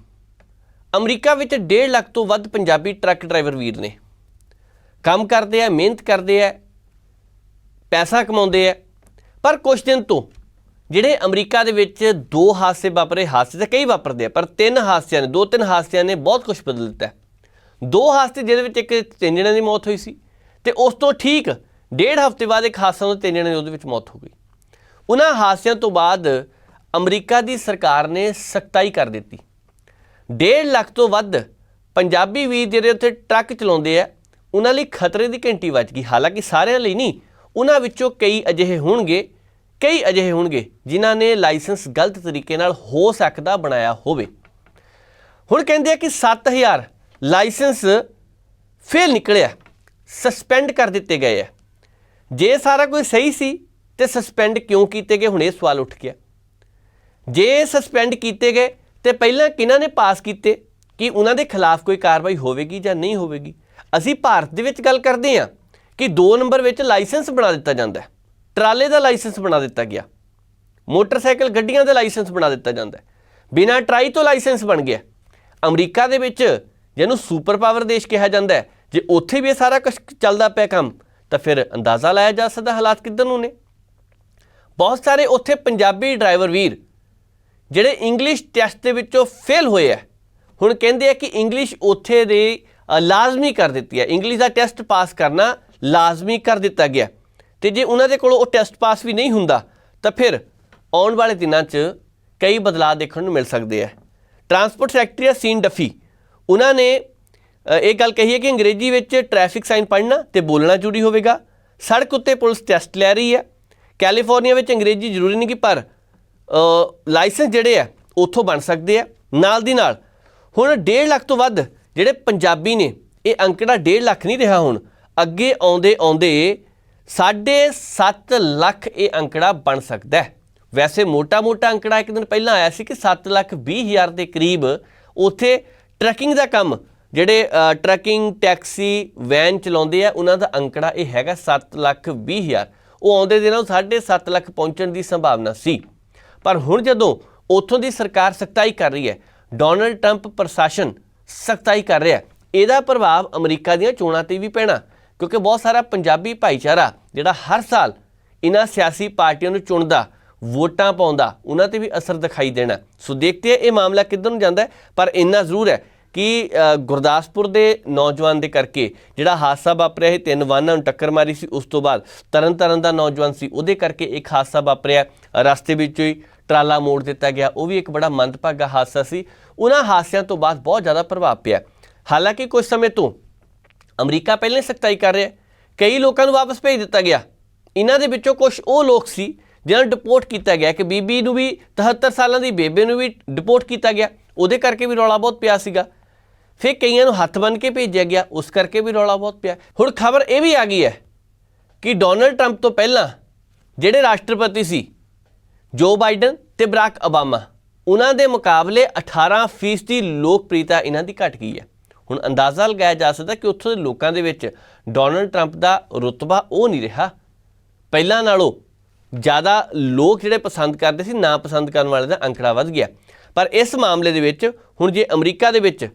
ਅਮਰੀਕਾ ਵਿੱਚ 1.5 ਲੱਖ ਤੋਂ ਵੱਧ ਪੰਜਾਬੀ ਟਰੱਕ ਡਰਾਈਵਰ ਵੀਰ ਨੇ। ਕੰਮ ਕਰਦੇ ਆ, ਮਿਹਨਤ ਕਰਦੇ ਆ, ਪੈਸਾ ਕਮਾਉਂਦੇ ਆ ਪਰ ਕੁਝ ਦਿਨ ਤੋਂ ਜਿਹੜੇ ਅਮਰੀਕਾ ਦੇ ਵਿੱਚ ਦੋ ਹਾਦਸੇ ਵਾਪਰੇ, ਹਾਦਸੇ ਤਾਂ ਕਈ ਵਾਪਰਦੇ ਆ, ਪਰ ਤਿੰਨ ਹਾਦਸਿਆਂ ਨੇ, ਦੋ ਤਿੰਨ ਹਾਦਸਿਆਂ ਨੇ ਬਹੁਤ ਕੁਝ ਬਦਲ ਦਿੱਤਾ। ਦੋ ਹਾਦਸੇ ਜਿਹਦੇ ਵਿੱਚ ਇੱਕ ਤਿੰਨ ਜਣਿਆਂ ਦੀ ਮੌਤ ਹੋਈ ਸੀ ਤੇ ਉਸ ਤੋਂ ਠੀਕ ਡੇਢ ਹਫ਼ਤੇ ਬਾਅਦ ਇੱਕ ਹਾਦਸਾ ਹੋਇਆ ਤਿੰਨ ਜਣਿਆਂ ਦੀ ਉਹਦੇ ਵਿੱਚ ਮੌਤ ਹੋ ਗਈ। ਉਹਨਾਂ ਹਾਦਸਿਆਂ ਤੋਂ ਬਾਅਦ ਅਮਰੀਕਾ ਦੀ ਸਰਕਾਰ ਨੇ ਸਖਤਾਈ ਕਰ ਦਿੱਤੀ। 1.5 ਲੱਖ ਤੋਂ ਵੱਧ ਪੰਜਾਬੀ ਵੀਰ ਜਿਹੜੇ ਉੱਥੇ ਟਰੱਕ ਚਲਾਉਂਦੇ ਆ, ਉਹਨਾਂ ਲਈ ਖਤਰੇ ਦੀ ਘੰਟੀ ਵੱਜ ਗਈ। ਹਾਲਾਂਕਿ ਸਾਰਿਆਂ ਲਈ ਨਹੀਂ, ਉਹਨਾਂ ਵਿੱਚੋਂ ਕਈ ਅਜਿਹੇ ਹੋਣਗੇ ਕਈ ਅਜਿਹੇ ਹੋਣਗੇ ਜਿਨ੍ਹਾਂ ਨੇ ਲਾਇਸੈਂਸ ਗਲਤ ਤਰੀਕੇ ਨਾਲ ਹੋ ਸਕਦਾ ਬਣਾਇਆ ਹੋਵੇ। ਹੁਣ ਕਹਿੰਦੇ ਆ ਕਿ 7000 ਲਾਇਸੈਂਸ ਫੇਲ ਨਿਕਲਿਆ, ਸਸਪੈਂਡ ਕਰ ਦਿੱਤੇ ਗਏ ਆ। ਜੇ ਸਾਰਾ ਕੁਝ ਸਹੀ ਸੀ, ਤੇ ਸਸਪੈਂਡ ਕਿਉਂ ਕੀਤੇ ਗਏ? ਹੁਣ ਇਹ ਸਵਾਲ ਉੱਠ ਗਿਆ। ਜੇ ਸਸਪੈਂਡ ਕੀਤੇ ਗਏ, ਤੇ ਪਹਿਲਾਂ ਕਿਹਨਾਂ ਨੇ ਪਾਸ ਕੀਤੇ? ਕਿ ਉਹਨਾਂ ਦੇ ਖਿਲਾਫ ਕੋਈ ਕਾਰਵਾਈ ਹੋਵੇਗੀ ਜਾਂ ਨਹੀਂ ਹੋਵੇਗੀ? ਅਸੀਂ ਭਾਰਤ ਦੇ ਵਿੱਚ ਗੱਲ ਕਰਦੇ ਹਾਂ ਕਿ 2 ਨੰਬਰ ਵਿੱਚ ਲਾਇਸੈਂਸ ਬਣਾ ਦਿੱਤਾ ਜਾਂਦਾ ਹੈ। ਟਰਾਲੇ ਦਾ ਲਾਇਸੈਂਸ ਬਣਾ ਦਿੱਤਾ ਗਿਆ। ਮੋਟਰਸਾਈਕਲ ਗੱਡੀਆਂ ਦਾ ਲਾਇਸੈਂਸ ਬਣਾ ਦਿੱਤਾ ਜਾਂਦਾ ਬਿਨਾਂ ਟਰਾਈ ਤੋਂ ਲਾਇਸੈਂਸ ਬਣ ਗਿਆ ਅਮਰੀਕਾ ਦੇ ਵਿੱਚ ਜਿਹਨੂੰ ਸੁਪਰ ਪਾਵਰ ਦੇਸ਼ ਕਿਹਾ ਜਾਂਦਾ ਜੇ ਉੱਥੇ ਵੀ ਇਹ ਸਾਰਾ ਕੁਝ ਚੱਲਦਾ ਪਿਆ ਕੰਮ, ਤਾਂ ਫਿਰ ਅੰਦਾਜ਼ਾ ਲਾਇਆ ਜਾ ਸਕਦਾ ਹਾਲਾਤ ਕਿੱਧਰ ਨੂੰ ਨੇ। ਬਹੁਤ ਸਾਰੇ ਉੱਥੇ ਪੰਜਾਬੀ ਡਰਾਈਵਰ ਵੀਰ, ਜਿਹੜੇ ਇੰਗਲਿਸ਼ ਟੈਸਟ ਦੇ ਵਿੱਚੋਂ ਫੇਲ ਹੋਏ ਆ ਹੁਣ ਕਹਿੰਦੇ ਆ ਕਿ ਇੰਗਲਿਸ਼ ਉੱਥੇ ਦੇ ਲਾਜ਼ਮੀ ਕਰ ਦਿੱਤੀ ਹੈ। ਇੰਗਲਿਸ਼ ਦਾ ਟੈਸਟ ਪਾਸ ਕਰਨਾ ਲਾਜ਼ਮੀ ਕਰ ਦਿੱਤਾ ਗਿਆ। ਤੇ ਜੇ ਉਹਨਾਂ ਦੇ ਕੋਲੋਂ ਉਹ ਟੈਸਟ ਪਾਸ ਵੀ ਨਹੀਂ ਹੁੰਦਾ, ਤਾਂ ਫਿਰ ਆਉਣ ਵਾਲੇ ਦਿਨਾਂ 'ਚ ਕਈ ਬਦਲਾਅ ਦੇਖਣ ਨੂੰ ਮਿਲ ਸਕਦੇ ਆ। Transport secretary Sean Duffy. ਉਹਨਾਂ ਨੇ ਇਹ ਗੱਲ ਕਹੀ ਹੈ ਕਿ ਅੰਗਰੇਜ਼ੀ ਵਿੱਚ ਟ੍ਰੈਫਿਕ ਸਾਈਨ ਪੜ੍ਹਨਾ ਤੇ ਬੋਲਣਾ ਜ਼ਰੂਰੀ ਹੋਵੇਗਾ। ਸੜਕ ਉੱਤੇ ਪੁਲਿਸ ਟੈਸਟ ਲੈ ਰਹੀ ਹੈ। ਕੈਲੀਫੋਰਨੀਆ ਵਿੱਚ ਅੰਗਰੇਜ਼ੀ ਜ਼ਰੂਰੀ ਨਹੀਂ ਕਿ ਪਰ ਲਾਇਸੈਂਸ ਜਿਹੜੇ ਆ, ਉੱਥੋਂ ਬਣ ਸਕਦੇ ਆ, ਨਾਲ ਦੀ ਨਾਲ। ਹੁਣ 1.5 ਲੱਖ ਤੋਂ ਵੱਧ ਜਿਹੜੇ ਪੰਜਾਬੀ ਨੇ, ਇਹ ਅੰਕੜਾ 1.5 ਲੱਖ ਨਹੀਂ ਰਿਹਾ ਹੁਣ। ਅੱਗੇ ਆਉਂਦੇ ਆਉਂਦੇ 7.5 ਲੱਖ ਇਹ ਅੰਕੜਾ ਬਣ ਸਕਦਾ ਹੈ। ਵੈਸੇ ਮੋਟਾ-ਮੋਟਾ ਅੰਕੜਾ ਇੱਕ ਦਿਨ ਪਹਿਲਾਂ ਆਇਆ ਸੀ ਕਿ 7 ਲੱਖ 20 ਹਜ਼ਾਰ ਦੇ ਕਰੀਬ ਉੱਥੇ ਟਰੈਕਿੰਗ ਦਾ ਕੰਮ, ਜਿਹੜੇ ਟਰੈਕਿੰਗ, ਟੈਕਸੀ, ਵੈਨ ਚਲਾਉਂਦੇ ਆ, ਉਹਨਾਂ ਦਾ ਅੰਕੜਾ ਇਹ ਹੈਗਾ 7 ਲੱਖ 20 ਹਜ਼ਾਰ। ਉਹ ਆਉਂਦੇ ਦਿਨਾਂ 7.5 ਲੱਖ ਪਹੁੰਚਣ ਦੀ ਸੰਭਾਵਨਾ ਸੀ। ਪਰ ਹੁਣ ਜਦੋਂ ਉੱਥੋਂ ਦੀ ਸਰਕਾਰ ਸਖਤਾਈ ਕਰ ਰਹੀ ਹੈ, ਡੋਨਲਡ ਟਰੰਪ ਪ੍ਰਸ਼ਾਸਨ ਸਖਤਾਈ ਕਰ ਰਿਹਾ ਇਹਦਾ ਪ੍ਰਭਾਵ ਅਮਰੀਕਾ ਦੀਆਂ ਚੋਣਾਂ ਤੇ ਵੀ ਪੈਣਾ। ਕਿਉਂਕਿ ਬਹੁਤ ਸਾਰਾ ਪੰਜਾਬੀ ਭਾਈਚਾਰਾ ਜਿਹੜਾ ਹਰ ਸਾਲ ਇਹਨਾਂ ਸਿਆਸੀ ਪਾਰਟੀਆਂ ਨੂੰ ਚੁਣਦਾ, ਵੋਟਾਂ ਪਾਉਂਦਾ, ਉਹਨਾਂ ਤੇ ਵੀ ਅਸਰ ਦਿਖਾਈ ਦੇਣਾ। ਸੋ ਦੇਖਦੇ ਆ ਇਹ ਮਾਮਲਾ ਕਿੱਧਰ ਨੂੰ ਜਾਂਦਾ ਪਰ ਇੰਨਾ ਜ਼ਰੂਰ ਹੈ ਕਿ ਗੁਰਦਾਸਪੁਰ ਦੇ ਨੌਜਵਾਨ ਦੇ ਕਰਕੇ ਜਿਹੜਾ ਹਾਦਸਾ ਵਾਪਰਿਆ ਸੀ, ਤਿੰਨ ਵਾਹਨਾਂ ਨੂੰ ਟੱਕਰ ਮਾਰੀ ਸੀ, ਉਸ ਤੋਂ ਬਾਅਦ ਤਰਨ ਤਰਨਤਾਰਨ ਦਾ ਨੌਜਵਾਨ ਸੀ, ਉਹਦੇ ਕਰਕੇ ਇੱਕ ਹਾਦਸਾ ਵਾਪਰਿਆ, ਰਸਤੇ ਵਿੱਚੋਂ ਹੀ ਟਰਾਲਾ ਮੋੜ ਦਿੱਤਾ ਗਿਆ, ਉਹ ਵੀ ਇੱਕ ਬੜਾ ਮੰਦਭਾਗਾ ਹਾਦਸਾ ਸੀ। ਉਹਨਾਂ ਹਾਦਸਿਆਂ ਤੋਂ ਬਾਅਦ ਬਹੁਤ ਜ਼ਿਆਦਾ ਪ੍ਰਭਾਵ ਪਿਆ। ਹਾਲਾਂਕਿ ਕੁਝ ਸਮੇਂ ਤੋਂ ਅਮਰੀਕਾ ਪਹਿਲਾਂ ਹੀ ਸਖਤਾਈ ਕਰ ਰਿਹਾ ਕਈ ਲੋਕਾਂ ਨੂੰ ਵਾਪਸ ਭੇਜ ਦਿੱਤਾ ਗਿਆ। ਇਹਨਾਂ ਦੇ ਵਿੱਚੋਂ ਕੁਝ ਉਹ ਲੋਕ ਸੀ ਜਿਹਨਾਂ ਨੂੰ ਡਿਪੋਰਟ ਕੀਤਾ ਗਿਆ ਕਿ ਬੀਬੀ ਨੂੰ ਵੀ 73 ਸਾਲਾਂ ਦੀ, ਬੇਬੇ ਨੂੰ ਵੀ ਡਿਪੋਰਟ ਕੀਤਾ ਗਿਆ। ਉਹਦੇ ਕਰਕੇ ਵੀ ਰੌਲਾ ਬਹੁਤ ਪਿਆ ਸੀਗਾ। ਫਿਰ ਕਈਆਂ ਨੂੰ ਹੱਥ ਬੰਨ ਕੇ ਭੇਜਿਆ ਗਿਆ। ਉਸ ਕਰਕੇ ਵੀ ਰੌਲਾ ਬਹੁਤ ਪਿਆ। ਹੁਣ ਖਬਰ ਇਹ ਵੀ ਆ ਗਈ ਹੈ ਕਿ ਡੋਨਲਡ ਟਰੰਪ ਤੋਂ ਪਹਿਲਾਂ ਜਿਹੜੇ ਰਾਸ਼ਟਰਪਤੀ ਸੀ ਜੋ ਬਾਈਡਨ ਤੇ ਬਰਾਕ ਓਬਾਮਾ, ਉਹਨਾਂ ਦੇ ਮੁਕਾਬਲੇ 18% ਲੋਕਪ੍ਰਿਯਤਾ ਇਹਨਾਂ ਦੀ ਘਟ ਗਈ ਹੈ। ਹੁਣ ਅੰਦਾਜ਼ਾ ਲਗਾਇਆ ਜਾ ਸਕਦਾ ਕਿ ਉੱਥੋਂ ਦੇ ਲੋਕਾਂ ਦੇ ਵਿੱਚ ਡੋਨਲਡ ਟਰੰਪ ਦਾ ਰੁਤਬਾ ਉਹ ਨਹੀਂ ਰਿਹਾ। ਪਹਿਲਾਂ ਨਾਲੋਂ ਜ਼ਿਆਦਾ ਲੋਕ ਜਿਹੜੇ ਪਸੰਦ ਕਰਦੇ ਸੀ, ਨਾ ਪਸੰਦ ਕਰਨ ਵਾਲੇ ਦਾ ਅੰਕੜਾ ਵੱਧ ਗਿਆ। ਪਰ ਇਸ ਮਾਮਲੇ ਦੇ ਵਿੱਚ ਹੁਣ ਜੇ ਅਮਰੀਕਾ ਦੇ ਵਿੱਚ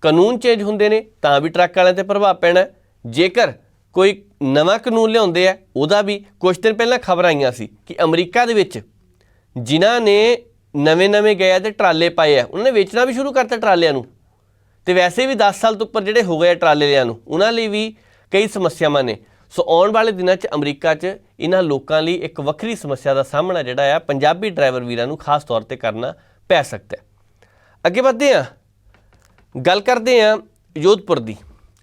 ਕਾਨੂੰਨ ਚੇਂਜ ਹੁੰਦੇ ਨੇ, ਤਾਂ ਵੀ ਟਰੱਕ ਵਾਲਿਆਂ ਤੇ ਪ੍ਰਭਾਵ ਪੈਣਾ ਜੇਕਰ ਕੋਈ ਨਵਾਂ ਕਾਨੂੰਨ ਲਿਆਉਂਦੇ ਆ, ਉਹਦਾ ਵੀ ਕੁਝ ਦਿਨ ਪਹਿਲਾਂ ਖਬਰ ਆਈਆਂ ਸੀ ਕਿ ਅਮਰੀਕਾ ਦੇ ਵਿੱਚ ਜਿਨ੍ਹਾਂ ਨੇ ਨਵੇਂ-ਨਵੇਂ ਗਏ ਆ ਤੇ ਟਰਾਲੇ ਪਾਏ ਆ, ਉਹਨਾਂ ਨੇ ਵੇਚਣਾ ਵੀ ਸ਼ੁਰੂ ਕਰਤਾ ਟਰਾਲਿਆਂ ਨੂੰ। ਤੇ ਵੈਸੇ ਵੀ 10 ਸਾਲ ਤੋਂ ਉੱਪਰ ਜਿਹੜੇ ਹੋ ਗਏ ਆ ਟਰਾਲੇ ਲਿਆਂ ਨੂੰ, ਉਹਨਾਂ ਲਈ ਵੀ ਕਈ ਸਮੱਸਿਆਵਾਂ ਨੇ। ਸੋ ਆਉਣ ਵਾਲੇ ਦਿਨਾਂ 'ਚ ਅਮਰੀਕਾ 'ਚ ਇਹਨਾਂ ਲੋਕਾਂ ਲਈ ਇੱਕ ਵੱਖਰੀ ਸਮੱਸਿਆ ਦਾ ਸਾਹਮਣਾ ਜਿਹੜਾ ਆ ਪੰਜਾਬੀ ਡਰਾਈਵਰ ਵੀਰਾਂ ਨੂੰ ਖਾਸ ਤੌਰ ਤੇ ਕਰਨਾ ਪੈ ਸਕਦਾ ਹੈ। ਅੱਗੇ ਵਧਦੇ ਹਾਂ। ਗੱਲ ਕਰਦੇ ਹਾਂ ਯੋਧਪੁਰ ਦੀ।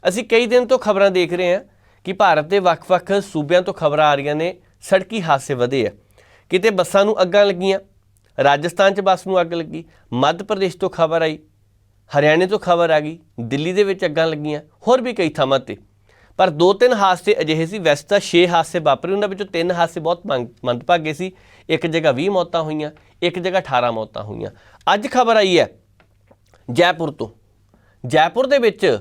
ਅਸੀਂ ਕਈ ਦਿਨ ਤੋਂ ਖਬਰਾਂ ਦੇਖ ਰਹੇ ਹਾਂ ਕਿ ਭਾਰਤ ਦੇ ਵੱਖ-ਵੱਖ ਸੂਬਿਆਂ ਤੋਂ ਖਬਰਾਂ ਆ ਰਹੀਆਂ ਨੇ, ਸੜਕੀ ਹਾਦਸੇ ਵਧੇ ਆ। ਕਿਤੇ ਬੱਸਾਂ ਨੂੰ ਅੱਗਾਂ ਲੱਗੀਆਂ, ਰਾਜਸਥਾਨ 'ਚ ਬੱਸ ਨੂੰ ਅੱਗ ਲੱਗੀ, ਮੱਧ ਪ੍ਰਦੇਸ਼ ਤੋਂ ਖਬਰ ਆਈ। ਹਰਿਆਣੇ ਤੋਂ ਖਬਰ ਆ ਗਈ, ਦਿੱਲੀ ਦੇ ਵਿੱਚ ਅੱਗਾਂ ਲੱਗੀਆਂ, ਹੋਰ ਵੀ ਕਈ ਥਾਵਾਂ ਤੇ। ਪਰ ਦੋ ਤਿੰਨ ਹਾਦਸੇ ਅਜਿਹੇ ਸੀ, ਵੈਸੇ ਤਾਂ 6 ਹਾਦਸੇ ਵਾਪਰੇ, ਉਹਨਾਂ ਵਿੱਚੋਂ ਤਿੰਨ ਹਾਦਸੇ ਬਹੁਤ ਮੰਦ- ਮੰਦਭਾਗੇ ਸੀ। ਇੱਕ ਜਗ੍ਹਾ 20 ਮੌਤਾਂ ਹੋਈਆਂ, ਇੱਕ ਜਗ੍ਹਾ 18 ਮੌਤਾਂ ਹੋਈਆਂ। ਅੱਜ ਖਬਰ ਆਈ ਹੈ, ਜੈਪੁਰ ਤੋਂ। ਜੈਪੁਰ ਦੇ ਵਿੱਚ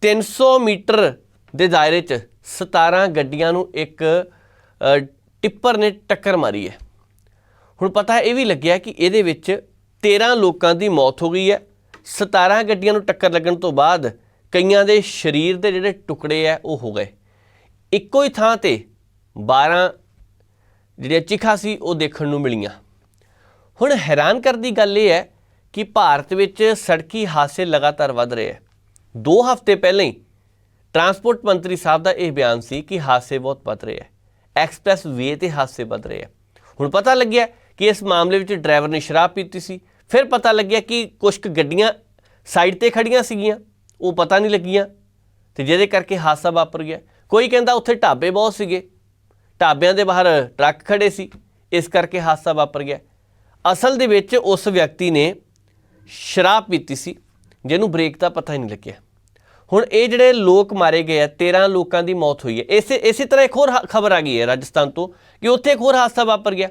300 ਮੀਟਰ ਦੇ ਦਾਇਰੇ 'ਚ 17 ਗੱਡੀਆਂ ਨੂੰ ਇੱਕ ਟਿੱਪਰ ਨੇ ਟੱਕਰ ਮਾਰੀ ਹੈ। ਹੁਣ ਪਤਾ ਇਹ ਵੀ ਲੱਗਿਆ ਕਿ ਇਹਦੇ ਵਿੱਚ 13 ਲੋਕਾਂ ਦੀ ਮੌਤ ਹੋ ਗਈ ਹੈ। 17 ਗੱਡੀਆਂ ਨੂੰ ਟੱਕਰ ਲੱਗਣ ਤੋਂ ਬਾਅਦ ਕਈਆਂ ਦੇ ਸਰੀਰ ਦੇ ਜਿਹੜੇ ਟੁਕੜੇ ਆ, ਉਹ ਹੋ ਗਏ। ਇੱਕੋ ਹੀ ਥਾਂ ਤੇ 12 ਜਿਹੜੀਆਂ ਚਿਖਾ ਸੀ, ਉਹ ਦੇਖਣ ਨੂੰ ਮਿਲੀਆਂ। ਹੁਣ ਹੈਰਾਨ ਕਰਦੀ ਗੱਲ ਇਹ ਹੈ ਕਿ ਭਾਰਤ ਵਿੱਚ ਸੜਕੀ ਹਾਦਸੇ ਲਗਾਤਾਰ ਵੱਧ ਰਹੇ ਹੈ। ਦੋ ਹਫ਼ਤੇ ਪਹਿਲਾਂ ਹੀ ਟਰਾਂਸਪੋਰਟ ਮੰਤਰੀ ਸਾਹਿਬ ਦਾ ਇਹ ਬਿਆਨ ਸੀ ਕਿ ਹਾਦਸੇ ਬਹੁਤ ਵੱਧ ਰਹੇ ਹੈ। ਐਕਸਪ੍ਰੈਸ ਵੇ ਤੇ ਹਾਦਸੇ ਵੱਧ ਰਹੇ ਹੈ। ਹੁਣ ਪਤਾ ਲੱਗਿਆ ਕਿ ਇਸ ਮਾਮਲੇ ਵਿੱਚ ਡਰਾਈਵਰ ਨੇ ਸ਼ਰਾਬ ਪੀਤੀ ਸੀ। ਫਿਰ ਪਤਾ ਲੱਗਿਆ ਕਿ ਕੁਝ ਕੁ ਗੱਡੀਆਂ ਸਾਈਡ ਤੇ ਖੜੀਆਂ ਸੀਗੀਆਂ, ਉਹ ਪਤਾ ਨਹੀਂ ਲੱਗੀਆਂ ਤੇ ਜਿਹਦੇ ਕਰਕੇ ਹਾਦਸਾ ਵਾਪਰ ਗਿਆ। ਕੋਈ ਕਹਿੰਦਾ ਉੱਥੇ ਢਾਬੇ ਬਹੁਤ ਸੀਗੇ, ਢਾਬਿਆਂ ਦੇ ਬਾਹਰ ਟਰੱਕ ਖੜੇ ਸੀ, ਇਸ ਕਰਕੇ ਹਾਦਸਾ ਵਾਪਰ ਗਿਆ। ਅਸਲ ਦੇ ਵਿੱਚ ਉਸ ਵਿਅਕਤੀ ਨੇ ਸ਼ਰਾਬ ਪੀਤੀ ਸੀ, ਜਿਹਨੂੰ ਬ੍ਰੇਕ ਦਾ ਪਤਾ ਹੀ ਨਹੀਂ ਲੱਗਿਆ। ਹੁਣ ਇਹ ਜਿਹੜੇ ਲੋਕ ਮਾਰੇ ਗਏ ਆ 13 ਲੋਕਾਂ ਦੀ ਮੌਤ ਹੋਈ ਹੈ। ਇਸੇ ਇਸੇ ਤਰ੍ਹਾਂ ਇੱਕ ਹੋਰ ਖਬਰ ਆ ਗਈ ਹੈ ਰਾਜਸਥਾਨ ਤੋਂ ਕਿ ਉੱਥੇ ਇੱਕ ਹੋਰ ਹਾਦਸਾ ਵਾਪਰ ਗਿਆ।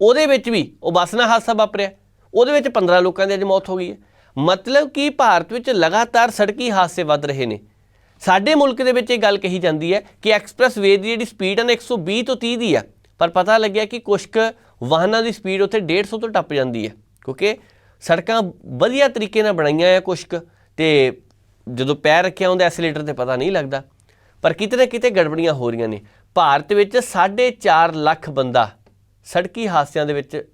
ਉਹਦੇ ਵਿੱਚ ਵੀ ਉਹ ਬੱਸ ਨਾਲ ਹਾਦਸਾ ਵਾਪਰਿਆ। ਉਹਦੇ ਵਿੱਚ 15 ਲੋਕਾਂ ਦੀ ਅੱਜ ਮੌਤ ਹੋ ਗਈ ਹੈ। ਮਤਲਬ ਕਿ ਭਾਰਤ ਵਿੱਚ ਲਗਾਤਾਰ ਸੜਕੀ ਹਾਦਸੇ ਵੱਧ ਰਹੇ ਨੇ। ਸਾਡੇ ਮੁਲਕ ਦੇ ਵਿੱਚ ਇਹ ਗੱਲ ਕਹੀ ਜਾਂਦੀ ਹੈ ਕਿ ਐਕਸਪ੍ਰੈਸ ਵੇ ਦੀ ਜਿਹੜੀ ਸਪੀਡ ਹੈ ਨਾ 120 ਤੋਂ 30 ਦੀ ਆ ਪਰ ਪਤਾ ਲੱਗਿਆ ਕਿ ਕੁਝ ਕੁ ਵਾਹਨਾਂ ਦੀ ਸਪੀਡ ਉੱਥੇ 150 ਤੋਂ ਟੱਪ ਜਾਂਦੀ ਹੈ। ਕਿਉਂਕਿ ਸੜਕਾਂ ਵਧੀਆ ਤਰੀਕੇ ਨਾਲ ਬਣਾਈਆਂ ਆ ਕੁਝ ਕੁ ਤੇ ਜਦੋਂ ਪੈਰ ਰੱਖਿਆ ਹੁੰਦਾ ਐਕਸੀਲੇਟਰ ਤੇ ਪਤਾ ਨਹੀਂ ਲੱਗਦਾ। ਪਰ ਕਿਤੇ ਨਾ ਕਿਤੇ ਗੜਬੜੀਆਂ ਹੋ ਰਹੀਆਂ ਨੇ। ਭਾਰਤ ਵਿੱਚ 4.5 ਲੱਖ ਬੰਦਾ ਸੜਕੀ ਹਾਦਸਿਆਂ ਦੇ ਵਿੱਚ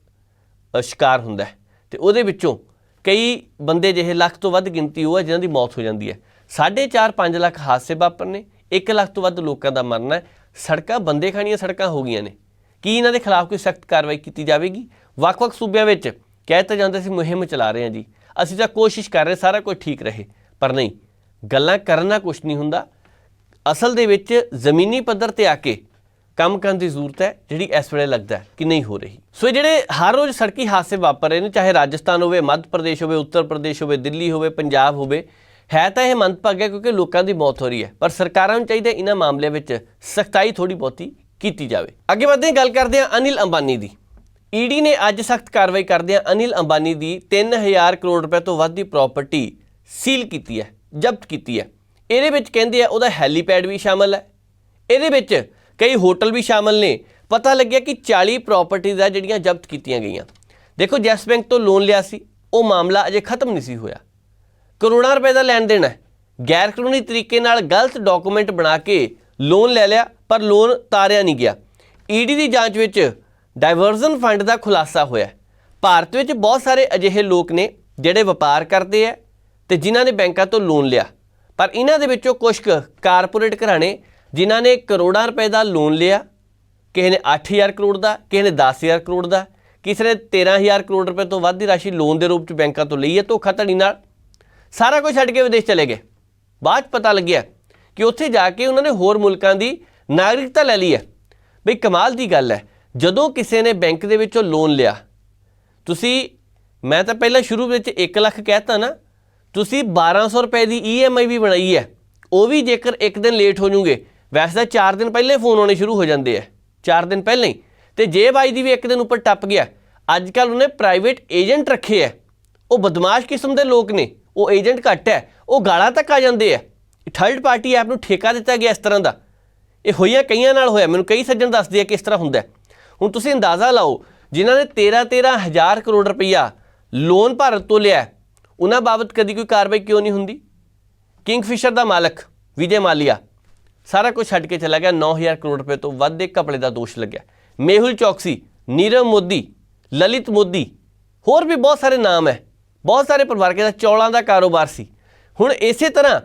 ਸ਼ਿਕਾਰ ਹੁੰਦਾ ਹੈ। ਤੇ ਉਹਦੇ ਵਿੱਚੋਂ ਕਈ ਬੰਦੇ ਜਿਹੇ ਲੱਖ ਤੋਂ ਵੱਧ ਗਿਣਤੀ ਉਹ ਹੈ ਜਿਨ੍ਹਾਂ ਦੀ ਮੌਤ ਹੋ ਜਾਂਦੀ ਹੈ। 4.5 5 ਲੱਖ ਹਾਦਸੇ ਵਾਪਰਨੇ 1 ਲੱਖ ਤੋਂ ਵੱਧ ਲੋਕਾਂ ਦਾ ਮਰਨਾ ਹੈ। ਸੜਕਾਂ ਬੰਦੇ ਖਾਣੀਆਂ ਸੜਕਾਂ ਹੋ ਗਈਆਂ ਨੇ। ਕੀ ਇਹਨਾਂ ਦੇ ਖਿਲਾਫ ਕੋਈ ਸਖਤ ਕਾਰਵਾਈ ਕੀਤੀ ਜਾਵੇਗੀ? ਵੱਖ-ਵੱਖ ਸੂਬਿਆਂ ਵਿੱਚ ਕਹਿ ਤਾਂ ਜਾਂਦੇ ਸੀ, ਮੁਹਿੰਮ ਚਲਾ ਰਹੇ ਹਾਂ ਜੀ। ਅਸੀਂ ਤਾਂ ਕੋਸ਼ਿਸ਼ ਕਰ ਰਹੇ, ਸਾਰਾ ਕੁਝ ਠੀਕ ਰਹੇ। ਪਰ ਨਹੀਂ, ਗੱਲਾਂ ਕਰਨਾ ਕੁਝ ਨਹੀਂ ਹੁੰਦਾ। ਅਸਲ ਦੇ ਵਿੱਚ ਜ਼ਮੀਨੀ ਪੱਧਰ ਤੇ ਆ ਕੇ ਕੰਮ ਕਰਨ ਦੀ ਜ਼ਰੂਰਤ ਹੈ, ਜਿਹੜੀ ਇਸ ਵੇਲੇ ਲੱਗਦਾ ਹੈ ਕਿ ਨਹੀਂ ਹੋ ਰਹੀ। ਸੋ ਇਹ ਜਿਹੜੇ ਹਰ ਰੋਜ਼ ਸੜਕੀ ਹਾਦਸੇ ਵਾਪਰ ਰਹੇ ਨੇ, ਚਾਹੇ ਰਾਜਸਥਾਨ ਹੋਵੇ, ਮੱਧ ਪ੍ਰਦੇਸ਼ ਹੋਵੇ, ਉੱਤਰ ਪ੍ਰਦੇਸ਼ ਹੋਵੇ, ਦਿੱਲੀ ਹੋਵੇ, ਪੰਜਾਬ ਹੋਵੇ, ਹੈ ਤਾਂ ਇਹ ਮੰਦਭਾਗਾ ਕਿਉਂਕਿ ਲੋਕਾਂ ਦੀ ਮੌਤ ਹੋ ਰਹੀ ਹੈ। ਪਰ ਸਰਕਾਰਾਂ ਨੂੰ ਚਾਹੀਦਾ ਇਹਨਾਂ ਮਾਮਲਿਆਂ ਵਿੱਚ ਸਖਤਾਈ ਥੋੜੀ ਬਹੁਤੀ ਕੀਤੀ ਜਾਵੇ। ਅੱਗੇ ਵਧਦੇ ਹਾਂ, ਗੱਲ ਕਰਦੇ ਹਾਂ ਅਨਿਲ ਅੰਬਾਨੀ ਦੀ। ਈਡੀ ਨੇ ਅੱਜ ਸਖਤ ਕਾਰਵਾਈ ਕਰਦਿਆਂ ਅਨਿਲ ਅੰਬਾਨੀ ਦੀ 3000 ਕਰੋੜ ਰੁਪਏ ਤੋਂ ਵੱਧ ਦੀ ਪ੍ਰਾਪਰਟੀ ਸੀਲ ਕੀਤੀ ਹੈ, ਜ਼ਬਤ ਕੀਤੀ ਹੈ। ਇਹਦੇ ਵਿੱਚ ਕਹਿੰਦੇ ਆ ਉਹਦਾ ਹੈਲੀਪੈਡ ਵੀ ਸ਼ਾਮਲ ਹੈ। ਇਹਦੇ ਵਿੱਚ ਕਈ ਹੋਟਲ ਵੀ ਸ਼ਾਮਲ ਨੇ। ਪਤਾ ਲੱਗਿਆ ਕਿ 40 ਪ੍ਰਾਪਰਟੀਜ਼ ਆ ਜਿਹੜੀਆਂ ਜ਼ਬਤ ਕੀਤੀਆਂ ਗਈਆਂ। ਦੇਖੋ, ਜੈਸ ਬੈਂਕ ਤੋਂ ਲੋਨ ਲਿਆ ਸੀ, ਉਹ ਮਾਮਲਾ ਅਜੇ ਖਤਮ ਨਹੀਂ ਸੀ ਹੋਇਆ। ਕਰੋੜਾਂ ਰੁਪਏ ਦਾ ਲੈਣ ਦੇਣ ਹੈ। ਗੈਰ ਕਾਨੂੰਨੀ ਤਰੀਕੇ ਨਾਲ ਗਲਤ ਡਾਕੂਮੈਂਟ ਬਣਾ ਕੇ ਲੋਨ ਲੈ ਲਿਆ, ਪਰ ਲੋਨ ਤਾਰਿਆ ਨਹੀਂ ਗਿਆ। ਈਡੀ ਦੀ ਜਾਂਚ ਵਿੱਚ ਡਾਈਵਰਜਨ ਫੰਡ ਦਾ ਖੁਲਾਸਾ ਹੋਇਆ ਭਾਰਤ ਵਿੱਚ ਬਹੁਤ ਸਾਰੇ ਅਜਿਹੇ ਲੋਕ ਨੇ ਜਿਹੜੇ ਵਪਾਰ ਕਰਦੇ ਆ ਤੇ ਜਿਨ੍ਹਾਂ ਨੇ ਬੈਂਕਾਂ ਤੋਂ ਲੋਨ ਲਿਆ। ਪਰ ਇਹਨਾਂ ਦੇ ਵਿੱਚੋਂ ਕੁਝ ਕੁ ਕਾਰਪੋਰੇਟ ਘਰਾਣੇ ਜਿਨ੍ਹਾਂ ਨੇ ਕਰੋੜਾਂ ਰੁਪਏ ਦਾ ਲੋਨ ਲਿਆ, ਕਿਸੇ ਨੇ 8000 ਕਰੋੜ ਦਾ, ਕਿਸੇ ਨੇ 10000 ਕਰੋੜ ਦਾ, ਕਿਸੇ ਨੇ 13000 ਕਰੋੜ ਰੁਪਏ ਤੋਂ ਵੱਧ ਦੀ ਰਾਸ਼ੀ ਲੋਨ ਦੇ ਰੂਪ ਚ ਬੈਂਕਾਂ ਤੋਂ ਲਈ ਹੈ ਧੋਖਾਧੜੀ ਨਾਲ। ਸਾਰਾ ਕੁਝ ਛੱਡ ਕੇ ਵਿਦੇਸ਼ ਚਲੇ ਗਏ। ਬਾਅਦ 'ਚ ਪਤਾ ਲੱਗਿਆ ਕਿ ਉੱਥੇ ਜਾ ਕੇ ਉਹਨਾਂ ਨੇ ਹੋਰ ਮੁਲਕਾਂ ਦੀ ਨਾਗਰਿਕਤਾ ਲੈ ਲਈ ਹੈ। ਬਈ ਕਮਾਲ ਦੀ ਗੱਲ ਹੈ, ਜਦੋਂ ਕਿਸੇ ਨੇ ਬੈਂਕ ਦੇ ਵਿੱਚੋਂ ਲੋਨ ਲਿਆ, ਤੁਸੀਂ, ਮੈਂ ਤਾਂ ਪਹਿਲਾਂ ਸ਼ੁਰੂ ਵਿੱਚ 1 ਲੱਖ ਕਹਿਤਾ ਨਾ, ਤੁਸੀਂ 1200 ਰੁਪਏ ਦੀ EMI ਵੀ ਬਣਾਈ ਹੈ, ਉਹ ਵੀ ਜੇਕਰ ਇੱਕ ਦਿਨ ਲੇਟ ਹੋ ਜੂਗੇ ਵੈਸੇ ਤਾਂ 4 ਦਿਨ ਪਹਿਲੇ ਫੋਨ ਆਉਣੇ ਸ਼ੁਰੂ ਹੋ ਜਾਂਦੇ ਆ। 4 ਦਿਨ ਪਹਿਲਾਂ ਹੀ। ਤੇ ਜੇ ਬਾਈ ਦੀ ਵੀ ਇੱਕ ਦਿਨ ਉੱਪਰ ਟੱਪ ਗਿਆ ਅੱਜ ਕੱਲ ਉਹਨੇ ਪ੍ਰਾਈਵੇਟ ਏਜੰਟ ਰੱਖੇ ਆ। ਉਹ ਬਦਮਾਸ਼ ਕਿਸਮ ਦੇ ਲੋਕ ਨੇ। ਉਹ ਏਜੰਟ ਘੱਟ ਹੈ। ਉਹ ਗਾਲਾਂ ਤੱਕ ਆ ਜਾਂਦੇ ਆ। ਥਰਡ ਪਾਰਟੀ ਐਪ ਨੂੰ ਠੇਕਾ ਦਿੱਤਾ ਗਿਆ ਇਸ ਤਰ੍ਹਾਂ ਦਾ। ਇਹ ਹੋਈਆਂ ਕਈਆਂ ਨਾਲ ਹੋਇਆ। ਮੈਨੂੰ ਕਈ ਸੱਜਣ ਦੱਸਦੇ ਆ ਕਿ ਇਸ ਤਰ੍ਹਾਂ ਹੁੰਦਾ ਹੁਣ ਤੁਸੀਂ ਅੰਦਾਜ਼ਾ ਲਾਓ, ਜਿਨ੍ਹਾਂ ਨੇ 13 13 ਹਜ਼ਾਰ ਕਰੋੜ ਰੁਪਈਆ ਲੋਨ ਭਾਰਤ ਤੋਂ ਲਿਆ ਉਹਨਾਂ ਬਾਬਤ ਕਦੀ ਕੋਈ ਕਾਰਵਾਈ ਕਿਉਂ ਨਹੀਂ ਹੁੰਦੀ? ਕਿੰਗਫਿਸ਼ਰ ਦਾ ਮਾਲਕ, ਵਿਜੇ ਮਾਲੀਆ। ਸਾਰਾ ਕੁਝ ਛੱਡ ਕੇ ਚਲਾ ਗਿਆ 9000 ਕਰੋੜ ਰੁਪਏ ਤੋਂ ਵੱਧ ਦੇ ਕਪੜੇ ਦਾ ਦੋਸ਼ ਲੱਗਿਆ। ਮੇਹੁਲ ਚੌਕਸੀ, ਨੀਰਵ ਮੋਦੀ, ਲਲਿਤ ਮੋਦੀ, ਹੋਰ ਵੀ ਬਹੁਤ ਸਾਰੇ ਨਾਮ ਹੈ। ਬਹੁਤ ਸਾਰੇ ਪਰਿਵਾਰ ਦਾ ਚੌਲਾਂ ਦਾ ਕਾਰੋਬਾਰ ਸੀ। ਹੁਣ ਇਸੇ ਤਰ੍ਹਾਂ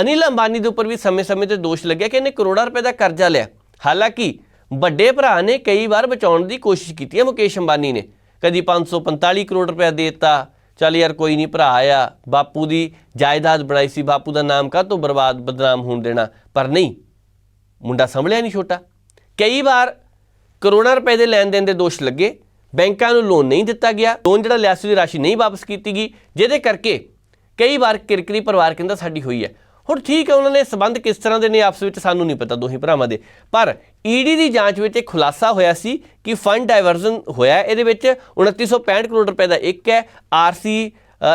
ਅਨਿਲ ਅੰਬਾਨੀ ਦੇ ਉੱਪਰ ਵੀ ਸਮੇਂ-ਸਮੇਂ ਤੇ ਦੋਸ਼ ਲੱਗਿਆ ਕਿ ਇਹਨੇ ਕਰੋੜਾਂ ਰੁਪਏ ਦਾ ਕਰਜ਼ਾ ਲਿਆ। ਹਾਲਾਂਕਿ ਵੱਡੇ ਭਰਾ ਨੇ ਕਈ ਵਾਰ ਬਚਾਉਣ ਦੀ ਕੋਸ਼ਿਸ਼ ਕੀਤੀ ਹੈ ਮੁਕੇਸ਼ ਅੰਬਾਨੀ ਨੇ। ਕਦੀ 545 ਕਰੋੜ ਰੁਪਏ ਦੇਤਾ, ਚੱਲ ਯਾਰ ਕੋਈ ਨਹੀਂ, ਭਰਾ ਆ ਬਾਪੂ ਦੀ ਜਾਇਦਾਦ ਬਣਾਈ ਸੀ, ਬਾਪੂ ਦਾ ਨਾਮ ਕਾਹ ਤੋਂ ਬਰਬਾਦ, ਬਦਨਾਮ ਹੋਣ ਦੇਣਾ? ਪਰ ਨਹੀਂ, ਮੁੰਡਾ ਸੰਭਲਿਆ ਨਹੀਂ ਛੋਟਾ। ਕਈ ਵਾਰ ਕਰੋੜਾਂ ਰੁਪਏ ਦੇ ਲੈਣ ਦੇਣ ਦੇ ਦੋਸ਼ ਲੱਗੇ, ਬੈਂਕਾਂ ਨੂੰ ਲੋਨ ਨਹੀਂ ਦਿੱਤਾ ਗਿਆ ਲੋਨ ਜਿਹੜਾ ਲਿਆ ਸੀ ਉਹਦੀ ਰਾਸ਼ੀ ਨਹੀਂ ਵਾਪਸ ਕੀਤੀ ਗਈ, ਜਿਹਦੇ ਕਰਕੇ ਕਈ ਵਾਰ ਕਿਰਕਰੀ ਪਰਿਵਾਰ ਕਹਿੰਦਾ ਸਾਡੀ ਹੋਈ ਹੈ। ਹੁਣ ਠੀਕ ਹੈ, ਉਹਨਾਂ ਨੇ ਸਬੰਧ ਕਿਸ ਤਰ੍ਹਾਂ ਦੇ ਨੇ ਆਪਸ ਵਿੱਚ ਸਾਨੂੰ ਨਹੀਂ ਪਤਾ, ਦੋਹੀ ਭਰਾਵਾਂ ਦੇ। ਪਰ ਈਡੀ ਦੀ ਜਾਂਚ ਵਿੱਚ ਇਹ ਖੁਲਾਸਾ ਹੋਇਆ ਸੀ ਕਿ ਫੰਡ ਡਾਇਵਰਜ਼ਨ ਹੋਇਆ ਇਹਦੇ ਵਿੱਚ 2965 ਕਰੋੜ ਰੁਪਏ ਦਾ ਇੱਕ ਹੈ ਆਰਸੀ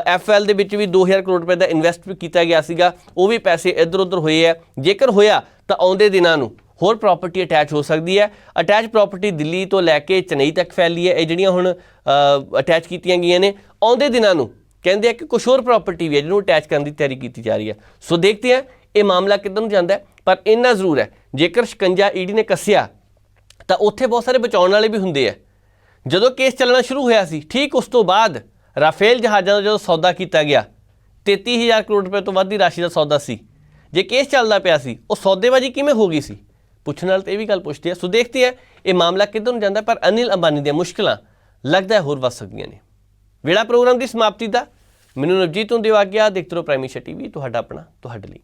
ਐਫਐਲ ਦੇ ਵਿੱਚ ਵੀ 2000 ਕਰੋੜ ਰੁਪਏ ਦਾ ਇਨਵੈਸਟ ਵੀ ਕੀਤਾ ਗਿਆ ਸੀਗਾ। ਉਹ ਵੀ ਪੈਸੇ ਇੱਧਰ ਉੱਧਰ ਹੋਏ ਆ। ਜੇਕਰ ਹੋਇਆ ਤਾਂ ਆਉਂਦੇ ਦਿਨਾਂ ਨੂੰ ਹੋਰ ਪ੍ਰਾਪਰਟੀ ਅਟੈਚ ਹੋ ਸਕਦੀ ਹੈ। ਅਟੈਚ ਪ੍ਰਾਪਰਟੀ ਦਿੱਲੀ ਤੋਂ ਲੈ ਕੇ ਚੇਨਈ ਤੱਕ ਫੈਲੀ ਹੈ। ਇਹ ਜਿਹੜੀਆਂ ਹੁਣ ਅਟੈਚ ਕੀਤੀਆਂ ਗਈਆਂ ਨੇ, ਆਉਂਦੇ ਦਿਨਾਂ ਨੂੰ ਕਹਿੰਦੇ ਆ ਕਿ ਕੁਝ ਹੋਰ ਪ੍ਰਾਪਰਟੀ ਵੀ ਹੈ ਜਿਹਨੂੰ ਅਟੈਚ ਕਰਨ ਦੀ ਤਿਆਰੀ ਕੀਤੀ ਜਾ ਰਹੀ ਹੈ। ਸੋ ਦੇਖਦੇ ਹਾਂ ਇਹ ਮਾਮਲਾ ਕਿੱਧਰ ਨੂੰ ਜਾਂਦਾ ਪਰ ਇੰਨਾ ਜ਼ਰੂਰ ਹੈ। ਜੇਕਰ ਸ਼ਿਕੰਜਾ ਈਡੀ ਨੇ ਕੱਸਿਆ, ਤਾਂ ਉੱਥੇ ਬਹੁਤ ਸਾਰੇ ਬਚਾਉਣ ਵਾਲੇ ਵੀ ਹੁੰਦੇ ਆ। ਜਦੋਂ ਕੇਸ ਚੱਲਣਾ ਸ਼ੁਰੂ ਹੋਇਆ ਸੀ, ਠੀਕ ਉਸ ਤੋਂ ਬਾਅਦ ਰਾਫੇਲ ਜਹਾਜ਼ਾਂ ਦਾ ਜਦੋਂ ਸੌਦਾ ਕੀਤਾ ਗਿਆ 33000 ਕਰੋੜ ਰੁਪਏ ਤੋਂ ਵੱਧ ਦੀ ਰਾਸ਼ੀ ਦਾ ਸੌਦਾ ਸੀ। ਜੇ ਕੇਸ ਚੱਲਦਾ ਪਿਆ ਸੀ, ਉਹ ਸੌਦੇਬਾਜ਼ੀ ਕਿਵੇਂ ਹੋ ਗਈ ਸੀ? ਪੁੱਛਣ ਨਾਲ ਤੇ ਇਹ ਵੀ ਗੱਲ ਪੁੱਛਦੀ ਹੈ ਸੋ ਦੇਖਦੇ ਹੈ ਇਹ ਮਾਮਲਾ ਕਿੱਧਰ ਨੂੰ ਜਾਂਦਾ, ਪਰ ਅਨਿਲ ਅੰਬਾਨੀ ਦੀਆਂ ਮੁਸ਼ਕਲਾਂ ਲੱਗਦਾ ਹੈ ਹੋਰ ਵੱਧ ਸਕਦੀਆਂ ਨੇ। ਵੇਲਾ ਪ੍ਰੋਗਰਾਮ ਦੀ ਸਮਾਪਤੀ ਦਾ, ਮੈਨੂੰ ਨਵਜੀਤ ਹੁੰਦੇ ਆ ਗਿਆ ਦੇਖਦੇ ਰਹੋ ਪ੍ਰਾਈਮ ਟੀਵੀ ਤੁਹਾਡਾ ਆਪਣਾ, ਤੁਹਾਡੇ ਲਈ।